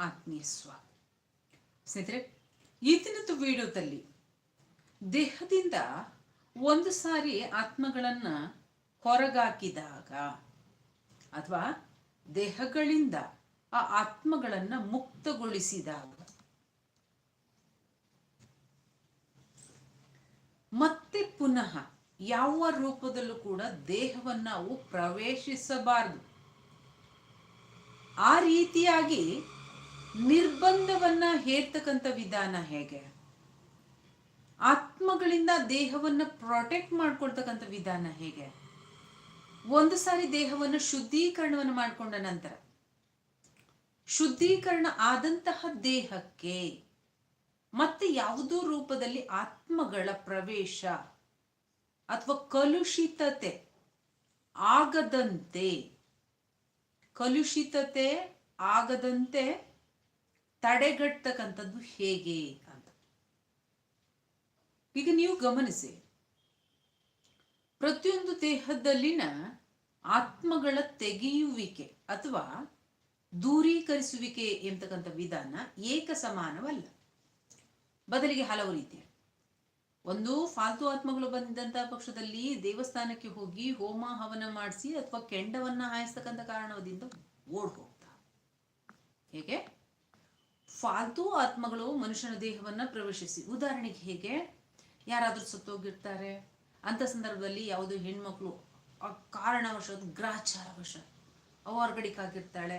ಆತ್ಮೀಯ ಸ್ವ ಸ್ನೇಹಿತರೆ ಈ ವಿಡಿಯೋದಲ್ಲಿ ದೇಹದಿಂದ ಒಂದು ಸಾರಿ ಆತ್ಮಗಳನ್ನ ಹೊರಗಾಕಿದಾಗ ಅಥವಾ ದೇಹಗಳಿಂದ ಆ ಆತ್ಮಗಳನ್ನ ಮುಕ್ತಗೊಳಿಸಿದಾಗ ಮತ್ತೆ ಪುನಃ ಯಾವ ರೂಪದಲ್ಲೂ ಕೂಡ ದೇಹವನ್ನು ನಾವು ಪ್ರವೇಶಿಸಬಾರದು. ಆ ರೀತಿಯಾಗಿ ನಿರ್ಬಂಧವನ್ನ ಹೇರ್ತಕ್ಕಂಥ ವಿಧಾನ ಹೇಗೆ? ಆತ್ಮಗಳಿಂದ ದೇಹವನ್ನ ಪ್ರೊಟೆಕ್ಟ್ ಮಾಡ್ಕೊಳ್ತಕ್ಕಂಥ ವಿಧಾನ ಹೇಗೆ? ಒಂದು ಸಾರಿ ದೇಹವನ್ನು ಶುದ್ಧೀಕರಣವನ್ನು ಮಾಡಿಕೊಂಡ ನಂತರ, ಶುದ್ಧೀಕರಣ ಆದಂತಹ ದೇಹಕ್ಕೆ ಮತ್ತೆ ಯಾವುದೋ ರೂಪದಲ್ಲಿ ಆತ್ಮಗಳ ಪ್ರವೇಶ ಅಥವಾ ಕಲುಷಿತತೆ ಆಗದಂತೆ ಕಲುಷಿತತೆ ಆಗದಂತೆ ತಡೆಗಟ್ಟತಕ್ಕಂಥದ್ದು ಹೇಗೆ ಅಂತ. ಈಗ ನೀವು ಗಮನಿಸಿ, ಪ್ರತಿಯೊಂದು ದೇಹದಲ್ಲಿನ ಆತ್ಮಗಳ ತೆಗೆಯುವಿಕೆ ಅಥವಾ ದೂರೀಕರಿಸುವಿಕೆ ಎಂತಕ್ಕಂಥ ವಿಧಾನ ಏಕ ಸಮಾನವಲ್ಲ ಬದಲಿಗೆ ಹಲವು ರೀತಿಯ. ಒಂದು, ಫಾಲ್ತು ಆತ್ಮಗಳು ಬಂದಂತಹ ಪಕ್ಷದಲ್ಲಿ ದೇವಸ್ಥಾನಕ್ಕೆ ಹೋಗಿ ಹೋಮ ಹವನ ಮಾಡಿಸಿ ಅಥವಾ ಕೆಂಡವನ್ನ ಹಾಯಿಸ್ತಕ್ಕಂಥ ಕಾರಣದಿಂದ ಓಡ್ ಹೋಗ್ತಾ ಹೇಗೆ? ಫಾಲ್ತು ಆತ್ಮಗಳು ಮನುಷ್ಯನ ದೇಹವನ್ನ ಪ್ರವೇಶಿಸಿ. ಉದಾಹರಣೆಗೆ ಹೇಗೆ? ಯಾರಾದ್ರೂ ಸತ್ತೋಗಿರ್ತಾರೆ. ಅಂತ ಸಂದರ್ಭದಲ್ಲಿ ಯಾವುದೋ ಹೆಣ್ಮಕ್ಳು ಆ ಕಾರಣವಶ ಗ್ರಹಚಾರವಶ ಹೊರಗಡಿಕಾಗಿರ್ತಾಳೆ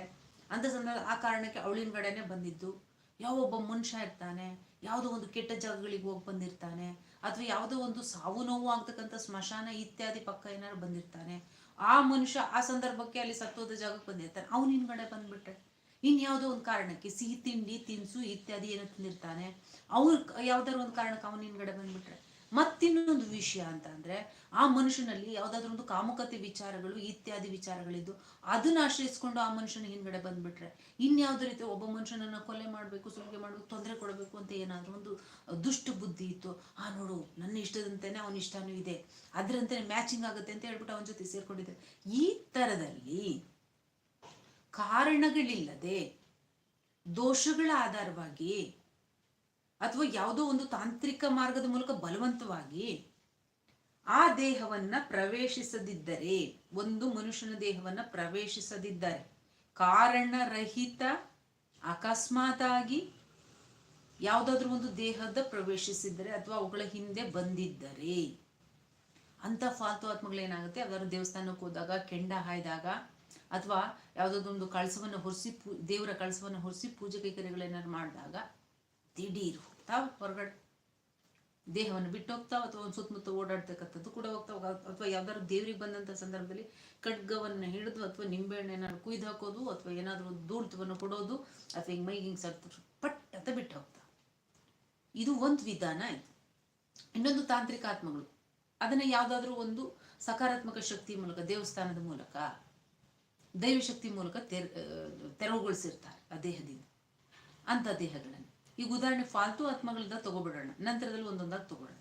ಅಂತ ಸಂದರ್ಭ ಆ ಕಾರಣಕ್ಕೆ ಅವಳಿನ ಬಂದಿದ್ದು. ಯಾವ ಒಬ್ಬ ಮನುಷ್ಯ ಇರ್ತಾನೆ, ಯಾವುದೋ ಒಂದು ಕೆಟ್ಟ ಜಾಗಗಳಿಗೆ ಹೋಗಿ ಬಂದಿರ್ತಾನೆ, ಅಥವಾ ಯಾವುದೋ ಒಂದು ಸಾವು ನೋವು ಆಗ್ತಕ್ಕಂಥ ಸ್ಮಶಾನ ಇತ್ಯಾದಿ ಪಕ್ಕ ಏನಾದ್ರು ಬಂದಿರ್ತಾನೆ. ಆ ಮನುಷ್ಯ ಆ ಸಂದರ್ಭಕ್ಕೆ ಅಲ್ಲಿ ಸತ್ತೋದ ಜಾಗಕ್ಕೆ ಬಂದಿರ್ತಾನೆ. ಅವನ ಹಿಂದ್ಗಡೆ ಬಂದ್ಬಿಟ್ರೆ ಇನ್ಯಾವುದೋ ಒಂದು ಕಾರಣಕ್ಕೆ ಸಿಹಿ ತಿಂಡಿ, ತಿನಿಸು ಇತ್ಯಾದಿ ಏನೋ ತಿಂದಿರ್ತಾನೆ. ಅವ್ರ ಯಾವ್ದಾದ್ರು ಒಂದು ಕಾರಣಕ್ಕೆ ಅವನ ಹಿಂದ್ಗಡೆ ಬಂದ್ಬಿಟ್ರೆ. ಮತ್ತಿನ್ನೊಂದು ವಿಷಯ ಅಂತ ಅಂದ್ರೆ, ಆ ಮನುಷ್ಯನಲ್ಲಿ ಯಾವ್ದಾದ್ರು ಒಂದು ಕಾಮುಕತೆ ವಿಚಾರಗಳು, ಇತ್ಯಾದಿ ವಿಚಾರಗಳಿದ್ದು, ಅದನ್ನ ಆಶ್ರಯಿಸ್ಕೊಂಡು ಆ ಮನುಷ್ಯನ ಹಿಂದ್ಗಡೆ ಬಂದ್ಬಿಟ್ರೆ, ಇನ್ಯಾವುದೇ ರೀತಿ ಒಬ್ಬ ಮನುಷ್ಯನನ್ನ ಕೊಲೆ ಮಾಡಬೇಕು, ಸುಲಿಗೆ ಮಾಡಬೇಕು, ತೊಂದರೆ ಕೊಡಬೇಕು ಅಂತ ಏನಾದ್ರು ಒಂದು ದುಷ್ಟ ಬುದ್ಧಿ ಇತ್ತು, ಆ ನೋಡು, ನನ್ನ ಇಷ್ಟದಂತೆನೆ ಅವನ ಇಷ್ಟನೂ ಇದೆ. ಅದರಂತೆ ಮ್ಯಾಚಿಂಗ್ ಆಗುತ್ತೆ ಅಂತ ಹೇಳ್ಬಿಟ್ಟು ಅವನ ಜೊತೆ ಸೇರ್ಕೊಂಡಿದ್ದೆ ಈ ತರದಲ್ಲಿ ಕಾರಣಗಳಿಲ್ಲದೆ, ದೋಷಗಳ ಆಧಾರವಾಗಿ ಅಥವಾ ಯಾವುದೋ ಒಂದು ತಾಂತ್ರಿಕ ಮಾರ್ಗದ ಮೂಲಕ ಬಲವಂತವಾಗಿ ಆ ದೇಹವನ್ನ ಪ್ರವೇಶಿಸದಿದ್ದರೆ, ಒಂದು ಮನುಷ್ಯನ ದೇಹವನ್ನ ಪ್ರವೇಶಿಸದಿದ್ದರೆ, ಕಾರಣರಹಿತ ಅಕಸ್ಮಾತಾಗಿ ಯಾವುದಾದ್ರೂ ಒಂದು ದೇಹದ ಪ್ರವೇಶಿಸಿದ್ದರೆ ಅಥವಾ ಅವುಗಳ ಹಿಂದೆ ಬಂದಿದ್ದರೆ ಅಂತ ಫಾಲ್ತು ಆತ್ಮಗಳೇನಾಗುತ್ತೆ? ಯಾವ್ದಾದ್ರು ದೇವಸ್ಥಾನಕ್ಕೆ ಹೋದಾಗ, ಕೆಂಡ ಹಾಯ್ದಾಗ ಅಥವಾ ಯಾವುದಾದ್ರೊಂದು ಕಳಸವನ್ನು ಹೊರಿಸಿ ಪೂ, ದೇವರ ಕಳಸವನ್ನು ಹೊರಿಸಿ ಪೂಜೆ ಕೈಕರ್ಯಗಳೇನಾದ್ರು ಮಾಡಿದಾಗ ದಿಢೀರ್ ಹೋಗ್ತಾವ ಹೊರಗಡೆ. ದೇಹವನ್ನು ಬಿಟ್ಟು ಹೋಗ್ತಾವ ಅಥವಾ ಒಂದು ಸುತ್ತಮುತ್ತ ಓಡಾಡ್ತಕ್ಕಂಥದ್ದು ಕೂಡ ಹೋಗ್ತಾವ ಅಥವಾ ಯಾವ್ದಾದ್ರು ದೇವ್ರಿಗೆ ಬಂದಂಥ ಸಂದರ್ಭದಲ್ಲಿ ಖಡ್ಗವನ್ನು ಹಿಡಿದು ಅಥವಾ ನಿಂಬೆಹಣ್ಣು ಏನಾದ್ರು ಕುಯ್ದು ಹಾಕೋದು ಅಥವಾ ಏನಾದರೂ ದೂರ್ತವನ್ನು ಕೊಡೋದು ಅಥವಾ ಹಿಂಗೆ ಮೈಗೆ ಹಿಂಗೆ ಸರ್ತ ಪಟ್ ಅಂತ ಬಿಟ್ಟು ಹೋಗ್ತಾವ ಇದು ಒಂದು ವಿಧಾನ ಇದು. ಇನ್ನೊಂದು ತಾಂತ್ರಿಕ ಆತ್ಮಗಳು. ಅದನ್ನು ಯಾವುದಾದ್ರೂ ಒಂದು ಸಕಾರಾತ್ಮಕ ಶಕ್ತಿ ಮೂಲಕ ದೇವಸ್ಥಾನದ ಮೂಲಕ ದೈವಶಕ್ತಿ ಮೂಲಕ ತೆರ ತೆರವುಗೊಳಿಸಿರ್ತಾರೆ ಆ ದೇಹದಿಂದ, ಅಂತ ದೇಹಗಳನ್ನು. ಈಗ ಉದಾಹರಣೆ, ಫಾಲ್ತು ಆತ್ಮಗಳಿಂದ ತಗೋಬಿಡೋಣ. ನಂತರದಲ್ಲಿ ಒಂದೊಂದಾಗಿ ತಗೊಳ್ಳೋಣ.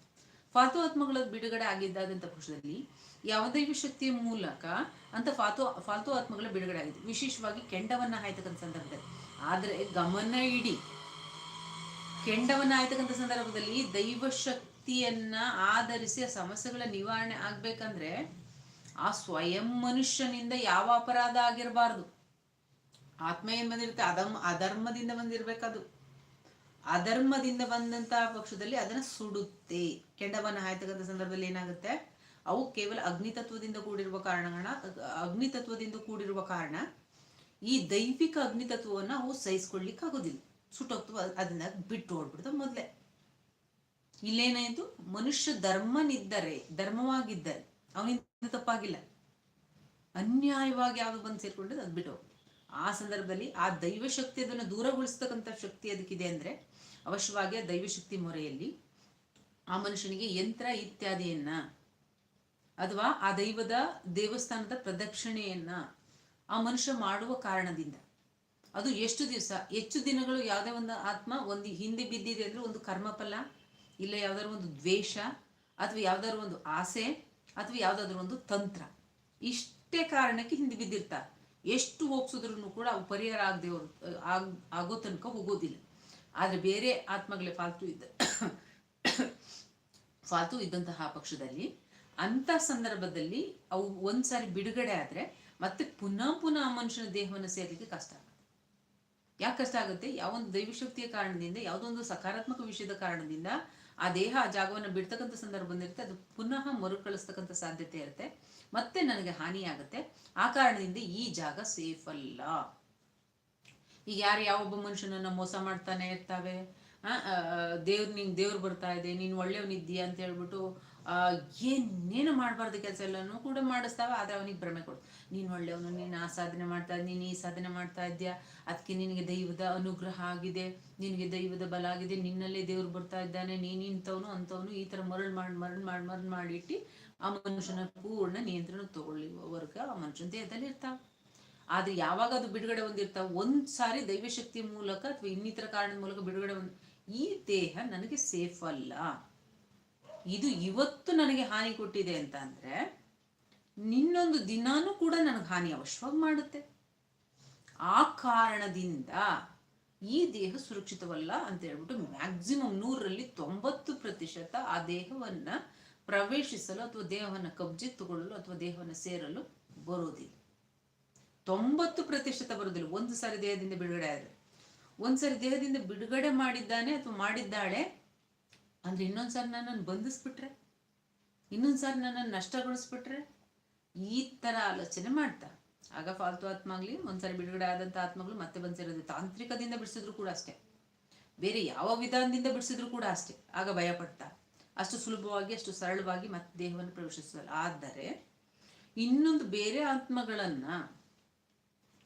ಫಾಲ್ತು ಆತ್ಮಗಳ ಬಿಡುಗಡೆ ಆಗಿದ್ದಾದಂಥ ಪಕ್ಷದಲ್ಲಿ ಯಾವ ದೈವ ಶಕ್ತಿಯ ಮೂಲಕ ಅಂತ ಫಾತು ಫಾಲ್ತು ಆತ್ಮಗಳ ಬಿಡುಗಡೆ ಆಗಿದೆ. ವಿಶೇಷವಾಗಿ ಕೆಂಡವನ್ನ ಹಾಯ್ತಕ್ಕಂಥ ಸಂದರ್ಭದಲ್ಲಿ. ಆದರೆ ಗಮನ ಇಡಿ. ಕೆಂಡವನ್ನ ಆಯ್ತಕ್ಕಂಥ ಸಂದರ್ಭದಲ್ಲಿ ದೈವ ಶಕ್ತಿಯನ್ನ ಆಧರಿಸಿ ಸಮಸ್ಯೆಗಳ ನಿವಾರಣೆ ಆಗ್ಬೇಕಂದ್ರೆ ಆ ಸ್ವಯಂ ಮನುಷ್ಯನಿಂದ ಯಾವ ಅಪರಾಧ ಆಗಿರಬಾರ್ದು? ಆತ್ಮ ಏನ್ ಬಂದಿರುತ್ತೆ, ಅದಮ್, ಅಧರ್ಮದಿಂದ ಬಂದಿರ್ಬೇಕದು. ಅಧರ್ಮದಿಂದ ಬಂದಂತಹ ಪಕ್ಷದಲ್ಲಿ ಅದನ್ನ ಸುಡುತ್ತೆ. ಕೆಂಡವನ್ನ ಹಾಯ್ತಕ್ಕಂಥ ಸಂದರ್ಭದಲ್ಲಿ ಏನಾಗುತ್ತೆ? ಅವು ಕೇವಲ ಅಗ್ನಿತತ್ವದಿಂದ ಕೂಡಿರುವ ಕಾರಣಗಳ ಅಗ್ನಿತತ್ವದಿಂದ ಕೂಡಿರುವ ಕಾರಣ ಈ ದೈವಿಕ ಅಗ್ನಿತತ್ವವನ್ನು ಅವು ಸಹಿಸ್ಕೊಳ್ಲಿಕ್ಕೆ ಆಗೋದಿಲ್ಲ ಸುಟ್ಟೋಗ್ತವ ಅದನ್ನ ಬಿಟ್ಟು ಓಡ್ಬಿಡ್ತಾವ ಮೊದಲೇ. ಇಲ್ಲೇನಾಯ್ತು ಮನುಷ್ಯ ಧರ್ಮನಿದ್ದರೆ, ಧರ್ಮವಾಗಿದ್ದರೆ, ಅವನಿಂದ ತಪ್ಪಾಗಿಲ್ಲ. ಅನ್ಯಾಯವಾಗಿ ಯಾವ್ದು ಬಂದು ಸೇರ್ಕೊಂಡಿದ್ದು ಅದು ಬಿಟ್ಟು ಆ ಸಂದರ್ಭದಲ್ಲಿ ಆ ದೈವ ಶಕ್ತಿ ಅದನ್ನು ದೂರಗೊಳಿಸ್ತಕ್ಕಂಥ ಶಕ್ತಿ ಅದಕ್ಕಿದೆ ಅಂದ್ರೆ ಅವಶ್ಯವಾಗಿ ಆ ದೈವಶಕ್ತಿ ಮೊರೆಯಲ್ಲಿ ಆ ಮನುಷ್ಯನಿಗೆ ಯಂತ್ರ ಇತ್ಯಾದಿಯನ್ನ ಅಥವಾ ಆ ದೈವದ ದೇವಸ್ಥಾನದ ಪ್ರದಕ್ಷಿಣೆಯನ್ನ ಆ ಮನುಷ್ಯ ಮಾಡುವ ಕಾರಣದಿಂದ. ಅದು ಎಷ್ಟು ದಿವಸ, ಹೆಚ್ಚು ದಿನಗಳು ಯಾವುದೇ ಒಂದು ಆತ್ಮ ಒಂದು ಹಿಂದೆ ಬಿದ್ದಿದೆ ಅಂದ್ರೆ ಒಂದು ಕರ್ಮಫಲ, ಇಲ್ಲ ಯಾವ್ದಾದ್ರು ಒಂದು ದ್ವೇಷ ಅಥವಾ ಯಾವ್ದಾದ್ರು ಒಂದು ಆಸೆ ಅಥವಾ ಯಾವುದಾದ್ರೂ ಒಂದು ತಂತ್ರ. ಇಷ್ಟೇ ಕಾರಣಕ್ಕೆ ಹಿಂದೆ ಬಿದ್ದಿರ್ತಾರೆ. ಎಷ್ಟು ಹೋಗ್ಸಿದ್ರು ಕೂಡ ಅವು ಪರಿಹಾರ ಆಗದೆ ಆಗ್, ಆಗೋ ತನಕ ಹೋಗೋದಿಲ್ಲ. ಆದರೆ ಬೇರೆ ಆತ್ಮಗಳೇ ಫಾಲ್ತು ಇದ್ದ ಫಾಲ್ತು ಇದ್ದಂತಹ ಪಕ್ಷದಲ್ಲಿ ಅಂತ ಸಂದರ್ಭದಲ್ಲಿ ಅವು ಒಂದ್ಸಾರಿ ಬಿಡುಗಡೆ ಆದ್ರೆ ಮತ್ತೆ ಪುನಃ ಪುನಃ ಮನುಷ್ಯನ ದೇಹವನ್ನು ಸೇರಲಿಕ್ಕೆ ಕಷ್ಟ ಆಗುತ್ತೆ. ಯಾಕೆ ಕಷ್ಟ ಆಗುತ್ತೆ? ಯಾವೊಂದು ದೈವಶಕ್ತಿಯ ಕಾರಣದಿಂದ ಯಾವುದೊಂದು ಸಕಾರಾತ್ಮಕ ವಿಷಯದ ಕಾರಣದಿಂದ ಆ ದೇಹ ಆ ಜಾಗವನ್ನು ಬಿಡ್ತಕ್ಕಂಥ ಸಂದರ್ಭ ಬಂದಿರುತ್ತೆ, ಅದು ಪುನಃ ಮರುಕಳಿಸ್ತಕ್ಕಂಥ ಸಾಧ್ಯತೆ ಇರುತ್ತೆ. ಮತ್ತೆ ನನಗೆ ಹಾನಿಯಾಗುತ್ತೆ. ಆ ಕಾರಣದಿಂದ ಈ ಜಾಗ ಸೇಫ್ ಅಲ್ಲ. ಈಗ ಯಾರು ಯಾವೊಬ್ಬ ಮನುಷ್ಯನನ್ನ ಮೋಸ ಮಾಡ್ತಾನೆ ಇರ್ತಾವೆ? ದೇವ್ರ ನಿಂಗೆ ದೇವ್ರು ಬರ್ತಾ ಇದೆ, ನೀನು ಒಳ್ಳೆಯವನಿದ್ದೀಯ ಅಂತ ಹೇಳ್ಬಿಟ್ಟು ಏನೇನು ಮಾಡಬಾರ್ದು ಕೆಲಸ ಎಲ್ಲನೂ ಕೂಡ ಮಾಡಿಸ್ತಾವ, ಆದರೆ ಅವನಿಗೆ ಭ್ರಮೆ ಕೊಡು. ನೀನು ಒಳ್ಳೆಯವನು, ನೀನು ಆ ಸಾಧನೆ ಮಾಡ್ತಾ, ನೀನು ಈ ಸಾಧನೆ ಮಾಡ್ತಾ ಇದ್ದೀಯಾ ಅದಕ್ಕೆ ನಿನಗೆ ದೈವದ ಅನುಗ್ರಹ ಆಗಿದೆ, ನಿನಗೆ ದೈವದ ಬಲ ಆಗಿದೆ, ನಿನ್ನಲ್ಲೇ ದೇವ್ರು ಬರ್ತಾ ಇದ್ದಾನೆ, ನೀನು ಇಂಥವನು, ಅಂಥವನು, ಈ ಥರ ಮರಳು ಮಾಡಿ ಮರಳು ಮಾಡಿ, ಮರಳು ಮಾಡಿಟ್ಟು ಆ ಮನುಷ್ಯನ ಪೂರ್ಣ ನಿಯಂತ್ರಣ ತಗೊಳ್ಳುವವರೆಗೆ ಆ ಮನುಷ್ಯನ ದೇಹದಲ್ಲಿ ಇರ್ತಾವೆ. ಆದ್ರೆ ಯಾವಾಗ ಅದು ಬಿಡುಗಡೆ ಹೊಂದಿರ್ತಾವ? ಒಂದ್ ಸಾರಿ ದೈವಶಕ್ತಿ ಮೂಲಕ ಅಥವಾ ಇನ್ನಿತರ ಕಾರಣದ ಮೂಲಕ ಬಿಡುಗಡೆ ಈ ದೇಹ ನನಗೆ ಸೇಫ್ ಅಲ್ಲ. ಇದು ಇವತ್ತು ನನಗೆ ಹಾನಿ ಕೊಟ್ಟಿದೆ ಅಂತ ಅಂದ್ರೆ, ನಿನ್ನೊಂದು ದಿನಾನೂ ಕೂಡ ನನಗೆ ಹಾನಿ ಅವಶ್ಯವಾಗಿ ಮಾಡುತ್ತೆ. ಆ ಕಾರಣದಿಂದ ಈ ದೇಹ ಸುರಕ್ಷಿತವಲ್ಲ ಅಂತ ಹೇಳ್ಬಿಟ್ಟು ಮ್ಯಾಕ್ಸಿಮಮ್ ನೂರರಲ್ಲಿ ತೊಂಬತ್ತು ಪ್ರತಿಶತ ಆ ದೇಹವನ್ನ ಪ್ರವೇಶಿಸಲು ಅಥವಾ ದೇಹವನ್ನು ತಗೊಳ್ಳಲು ಅಥವಾ ದೇಹವನ್ನು ಸೇರಲು ಬರೋದಿಲ್ಲ. ತೊಂಬತ್ತು ಪ್ರತಿಶತ ಬರೋದಿಲ್ಲ. ಒಂದು ಸಾರಿ ದೇಹದಿಂದ ಬಿಡುಗಡೆ ಆದ್ರೆ. ಒಂದ್ಸರಿ ದೇಹದಿಂದ ಬಿಡುಗಡೆ ಮಾಡಿದ್ದಾನೆ ಅಥವಾ ಮಾಡಿದ್ದಾಳೆ ಅಂದ್ರೆ ಇನ್ನೊಂದ್ಸಾರಿ ನನ್ನನ್ನು ಬಂಧಿಸ್ಬಿಟ್ರೆ ಇನ್ನೊಂದ್ಸಾರಿ ನನ್ನನ್ನು ನಷ್ಟಗೊಳಿಸ್ಬಿಟ್ರೆ ಈ ತರ ಆಲೋಚನೆ ಮಾಡ್ತಾ ಆಗ ಫಾಲ್ತು ಆತ್ಮ ಆಗ್ಲಿ ಒಂದ್ಸರಿ ಬಿಡುಗಡೆ ಆದಂತ ಆತ್ಮಗಳು ಮತ್ತೆ ಬಂದಿರೋದು ತಾಂತ್ರಿಕದಿಂದ ಬಿಡಿಸಿದ್ರು ಕೂಡ ಅಷ್ಟೇ. ಬೇರೆ ಯಾವ ವಿಧಾನದಿಂದ ಬಿಡಿಸಿದ್ರು ಕೂಡ ಅಷ್ಟೇ. ಆಗ ಭಯಪಡ್ತಾ ಅಷ್ಟು ಸುಲಭವಾಗಿ, ಅಷ್ಟು ಸರಳವಾಗಿ ಮತ್ತೆ ದೇಹವನ್ನು ಪ್ರವೇಶಿಸಲ್ಲ. ಆದರೆ ಇನ್ನೊಂದು ಬೇರೆ ಆತ್ಮಗಳನ್ನ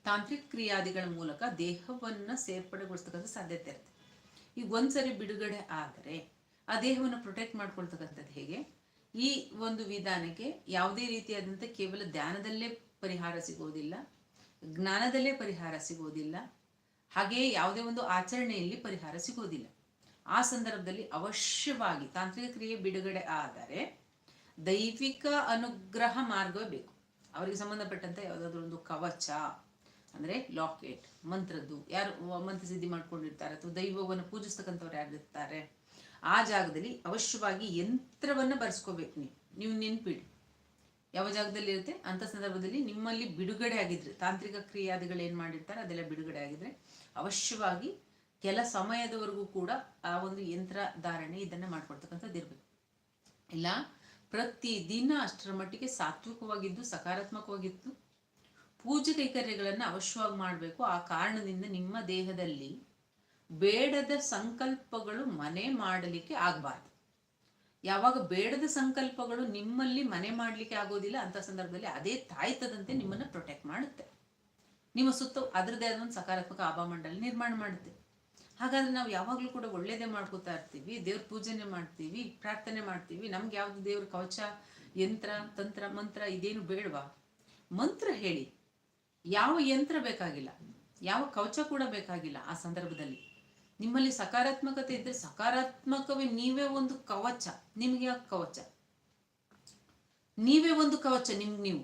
ತಾಂತ್ರಿಕ ಕ್ರಿಯಾದಿಗಳ ಮೂಲಕ ದೇಹವನ್ನ ಸೇರ್ಪಡೆಗೊಳಿಸ್ತಕ್ಕಂಥ ಸಾಧ್ಯತೆ ಇರುತ್ತೆ. ಈಗ ಒಂದ್ಸರಿ ಬಿಡುಗಡೆ ಆದರೆ ಆ ದೇಹವನ್ನು ಪ್ರೊಟೆಕ್ಟ್ ಮಾಡ್ಕೊಳ್ತಕ್ಕಂಥದ್ದು ಹೇಗೆ? ಈ ಒಂದು ವಿಧಾನಕ್ಕೆ ಯಾವುದೇ ರೀತಿಯಾದಂಥ ಕೇವಲ ಧ್ಯಾನದಲ್ಲೇ ಪರಿಹಾರ ಸಿಗೋದಿಲ್ಲ, ಜ್ಞಾನದಲ್ಲೇ ಪರಿಹಾರ ಸಿಗೋದಿಲ್ಲ ಹಾಗೆಯೇ ಯಾವುದೇ ಒಂದು ಆಚರಣೆಯಲ್ಲಿ ಪರಿಹಾರ ಸಿಗೋದಿಲ್ಲ. ಆ ಸಂದರ್ಭದಲ್ಲಿ ಅವಶ್ಯವಾಗಿ ತಾಂತ್ರಿಕ ಕ್ರಿಯೆ ಬಿಡುಗಡೆ ಆದರೆ ದೈವಿಕ ಅನುಗ್ರಹ ಮಾರ್ಗವೇ ಬೇಕು. ಅವರಿಗೆ ಸಂಬಂಧಪಟ್ಟಂತೆ ಯಾವುದಾದ್ರೂ ಒಂದು ಕವಚ, ಅಂದರೆ ಲಾಕೆಟ್ ಮಂತ್ರದ್ದು, ಯಾರು ಮಂತ್ರ ಸಿದ್ಧಿ ಮಾಡ್ಕೊಂಡಿರ್ತಾರೆ, ಅಥವಾ ದೈವವನ್ನು ಪೂಜಿಸ್ತಕ್ಕಂಥವ್ರು ಯಾರಿರ್ತಾರೆ ಆ ಜಾಗದಲ್ಲಿ ಅವಶ್ಯವಾಗಿ ಯಂತ್ರವನ್ನು ಬರ್ಸ್ಕೋಬೇಕು ನೀವು. ನೀವು ನೆನ್ಪಿಡಿ. ಯಾವ ಜಾಗದಲ್ಲಿ ಇರುತ್ತೆ? ಅಂತ ಸಂದರ್ಭದಲ್ಲಿ ನಿಮ್ಮಲ್ಲಿ ಬಿಡುಗಡೆ ಆಗಿದ್ರೆ, ತಾಂತ್ರಿಕ ಕ್ರಿಯಾದಿಗಳು ಏನು ಮಾಡಿರ್ತಾರೆ, ಅದೆಲ್ಲ ಬಿಡುಗಡೆ ಆಗಿದ್ರೆ ಅವಶ್ಯವಾಗಿ ಕೆಲ ಸಮಯದವರೆಗೂ ಕೂಡ ಆ ಒಂದು ಯಂತ್ರ ಧಾರಣೆ ಇದನ್ನ ಮಾಡ್ಕೊಡ್ತಕ್ಕಂಥದ್ದು ಇರಬೇಕು. ಇಲ್ಲ ಪ್ರತಿ ದಿನ ಅಷ್ಟರ ಮಟ್ಟಿಗೆ ಸಾತ್ವಿಕವಾಗಿದ್ದು ಸಕಾರಾತ್ಮಕವಾಗಿತ್ತು ಪೂಜೆ ಕೈಕರ್ಯಗಳನ್ನು ಅವಶ್ಯವಾಗಿ ಮಾಡಬೇಕು. ಆ ಕಾರಣದಿಂದ ನಿಮ್ಮ ದೇಹದಲ್ಲಿ ಬೇಡದ ಸಂಕಲ್ಪಗಳು ಮನೆ ಮಾಡಲಿಕ್ಕೆ ಆಗಬಾರ್ದು. ಯಾವಾಗ ಬೇಡದ ಸಂಕಲ್ಪಗಳು ನಿಮ್ಮಲ್ಲಿ ಮನೆ ಮಾಡಲಿಕ್ಕೆ ಆಗೋದಿಲ್ಲ, ಅಂತ ಸಂದರ್ಭದಲ್ಲಿ ಅದೇ ತಾಯ್ತದಂತೆ ನಿಮ್ಮನ್ನು ಪ್ರೊಟೆಕ್ಟ್ ಮಾಡುತ್ತೆ. ನಿಮ್ಮ ಸುತ್ತ ಅದರದೇ ಆದ ಒಂದು ಸಕಾರಾತ್ಮಕ ಆಭಾಮಂಡಲ ನಿರ್ಮಾಣ ಮಾಡುತ್ತೆ. ಹಾಗಾದ್ರೆ ನಾವು ಯಾವಾಗಲೂ ಕೂಡ ಒಳ್ಳೇದೇ ಮಾಡ್ಕೋತಾ ಇರ್ತೀವಿ, ದೇವ್ರ ಪೂಜೆನೆ ಮಾಡ್ತೀವಿ, ಪ್ರಾರ್ಥನೆ ಮಾಡ್ತೀವಿ, ನಮ್ಗೆ ಯಾವ್ದು ದೇವ್ರ ಕವಚ, ಯಂತ್ರ, ತಂತ್ರ, ಮಂತ್ರ ಇದೇನು ಬೇಡವಾ? ಮಂತ್ರ ಹೇಳಿ. ಯಾವ ಯಂತ್ರ ಬೇಕಾಗಿಲ್ಲ, ಯಾವ ಕವಚ ಕೂಡ ಬೇಕಾಗಿಲ್ಲ ಆ ಸಂದರ್ಭದಲ್ಲಿ. ನಿಮ್ಮಲ್ಲಿ ಸಕಾರಾತ್ಮಕತೆ ಇದ್ರೆ ಸಕಾರಾತ್ಮಕವೇ ನೀವೇ ಒಂದು ಕವಚ. ನಿಮ್ಗೆ ಯಾಕೆ ಕವಚ? ನೀವೇ ಒಂದು ಕವಚ ನಿಮ್ಗೆ ನೀವು.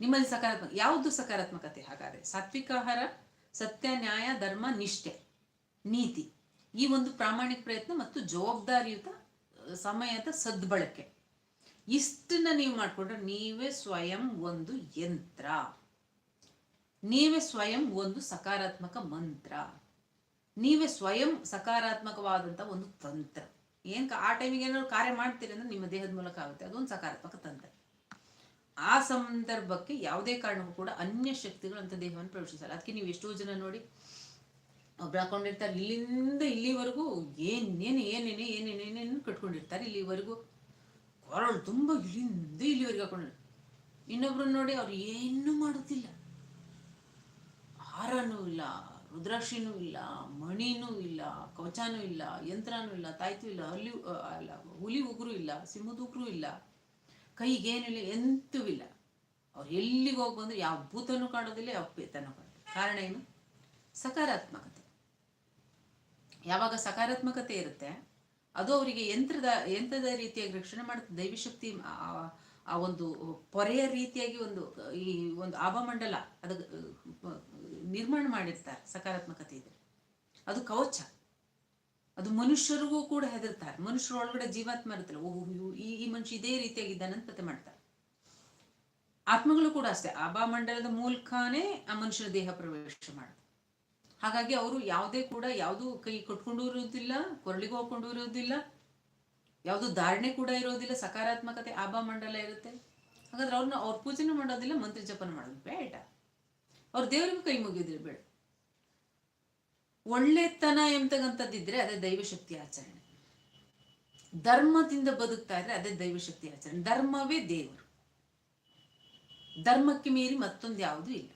ನಿಮ್ಮಲ್ಲಿ ಸಕಾರಾತ್ಮಕ ಯಾವುದು ಸಕಾರಾತ್ಮಕತೆ? ಹಾಗಾದ್ರೆ ಸಾತ್ವಿಕ ಆಹಾರ, ಸತ್ಯ, ನ್ಯಾಯ, ಧರ್ಮ, ನಿಷ್ಠೆ, ನೀತಿ ಈ ಒಂದು ಪ್ರಾಮಾಣಿಕ ಪ್ರಯತ್ನ ಮತ್ತು ಜವಾಬ್ದಾರಿಯುತ ಸಮಯದ ಸದ್ಬಳಕೆ. ಇಷ್ಟನ್ನ ನೀವು ಮಾಡಿಕೊಂಡ್ರೆ ನೀವೇ ಸ್ವಯಂ ಒಂದು ಯಂತ್ರ. ನೀವೇ ಸ್ವಯಂ ಒಂದು ಸಕಾರಾತ್ಮಕ ಮಂತ್ರ. ನೀವೇ ಸ್ವಯಂ ಸಕಾರಾತ್ಮಕವಾದಂಥ ಒಂದು ತಂತ್ರ. ಏನು ಆ ಟೈಮಿಗೆ ಏನಾದ್ರು ಕಾರ್ಯ ಮಾಡ್ತೀರಿ ಅಂದ್ರೆ ನಿಮ್ಮ ದೇಹದ ಮೂಲಕ ಆಗುತ್ತೆ. ಅದೊಂದು ಸಕಾರಾತ್ಮಕ ತಂತ್ರ. ಆ ಸಂದರ್ಭಕ್ಕೆ ಯಾವುದೇ ಕಾರಣಕ್ಕೂ ಕೂಡ ಅನ್ಯ ಶಕ್ತಿಗಳು ಅಂತ ದೇಹವನ್ನು ಪ್ರವೇಶಿಸಲ್ಲ. ಅದಕ್ಕೆ ನೀವು ಎಷ್ಟೋ ಜನ ನೋಡಿ, ಒಬ್ರು ಹಾಕೊಂಡಿರ್ತಾರೆ, ಇಲ್ಲಿಂದ ಇಲ್ಲಿವರೆಗೂ ಏನೇನು ಏನೇನು ಏನೇನೇನೇನು ಕಟ್ಕೊಂಡಿರ್ತಾರೆ. ಇಲ್ಲಿವರೆಗೂ ಕೊರಳು ತುಂಬ ಇಲ್ಲಿಂದ ಇಲ್ಲಿವರೆಗೂ ಹಾಕೊಂಡು ಇನ್ನೊಬ್ರು ನೋಡಿ ಅವ್ರು ಏನೂ ಮಾಡುತ್ತಿಲ್ಲ. ಹಾರನೂ ಇಲ್ಲ. ರುದ್ರಾಕ್ಷಿನೂ ಇಲ್ಲ, ಮಣಿನೂ ಇಲ್ಲ, ಕವಚಾನೂ ಇಲ್ಲ, ಯಂತ್ರನೂ ಇಲ್ಲ, ತಾಯ್ತು ಇಲ್ಲ, ಅಲ್ಲಿ ಅಲ್ಲ, ಹುಲಿ ಉಗುರು ಇಲ್ಲ, ಸಿಂಹದ ಉಗುರು ಇಲ್ಲ, ಕೈಗೇನು ಇಲ್ಲ, ಎಂತೂ ಇಲ್ಲ. ಅವ್ರು ಎಲ್ಲಿಗೆ ಹೋಗಿ ಬಂದ್ರೆ ಯಾವ ಭೂತನೂ ಕಾಣೋದಿಲ್ಲ, ಯಾವ ಪೇತನೂ ಕಾಣೋದಿಲ್ಲ. ಕಾರಣ ಏನು? ಸಕಾರಾತ್ಮಕತೆ. ಯಾವಾಗ ಸಕಾರಾತ್ಮಕತೆ ಇರುತ್ತೆ, ಅದು ಅವರಿಗೆ ಯಂತ್ರದ ಯಂತ್ರದ ರೀತಿಯಾಗಿ ರಕ್ಷಣೆ ಮಾಡುತ್ತೆ. ದೈವಶಕ್ತಿ ಆ ಒಂದು ಪೊರೆಯ ರೀತಿಯಾಗಿ ಒಂದು, ಈ ಒಂದು ಆಭಮಂಡಲ, ಅದು ನಿರ್ಮಾಣ ಮಾಡಿರ್ತಾರೆ, ಸಕಾರಾತ್ಮಕತೆ ಇದೆ ಅದು ಕವಚ. ಅದು ಮನುಷ್ಯರಿಗೂ ಕೂಡ ಹೆದರ್ತಾರೆ. ಮನುಷ್ಯರ ಒಳಗಡೆ ಜೀವಾತ್ಮ ಇರುತ್ತಲ್ಲ, ಓಹ್ ಈ ಈ ಮನುಷ್ಯ ಇದೇ ರೀತಿಯಾಗಿದ್ದಾನೆ ಅಂತ ಪತ್ತೆ ಮಾಡ್ತಾರೆ. ಆತ್ಮಗಳು ಕೂಡ ಅಷ್ಟೇ. ಆಭಾಮಂಡಲದ ಮೂಲಕನೇ ಆ ಮನುಷ್ಯರ ದೇಹ ಪ್ರವೇಶ ಮಾಡುತ್ತೆ. ಹಾಗಾಗಿ ಅವರು ಯಾವುದೇ ಕೂಡ ಯಾವುದು ಕೈ ಕೊಟ್ಕೊಂಡು ಇರೋದಿಲ್ಲ ಕೊರಳಿಗೆ ಹೋಗ್ಕೊಂಡು ಇರೋದಿಲ್ಲ ಯಾವುದು ಧಾರಣೆ ಕೂಡ ಇರೋದಿಲ್ಲ ಸಕಾರಾತ್ಮಕತೆ ಆಭಾಮಂಡಲ ಇರುತ್ತೆ. ಹಾಗಾದ್ರೆ ಅವ್ರನ್ನ ಅವ್ರ ಪೂಜೆನೂ ಮಾಡೋದಿಲ್ಲ, ಮಂತ್ರ ಜಪನ ಮಾಡೋದು ಬೇಡ. ಅವ್ರ ದೇವರಿಗೂ ಕೈ ಮುಗಿಯೋದಿಲ್ಲ, ಬೇಡ. ಒಳ್ಳೆತನ ಎಂಬತಕ್ಕಂಥದ್ದಿದ್ರೆ ಅದೇ ದೈವಶಕ್ತಿ ಆಚರಣೆ. ಧರ್ಮದಿಂದ ಬದುಕ್ತಾ ಇದ್ರೆ ಅದೇ ದೈವಶಕ್ತಿ ಆಚರಣೆ. ಧರ್ಮವೇ ದೇವರು. ಧರ್ಮಕ್ಕೆ ಮೀರಿ ಮತ್ತೊಂದು ಯಾವುದೂ ಇಲ್ಲ.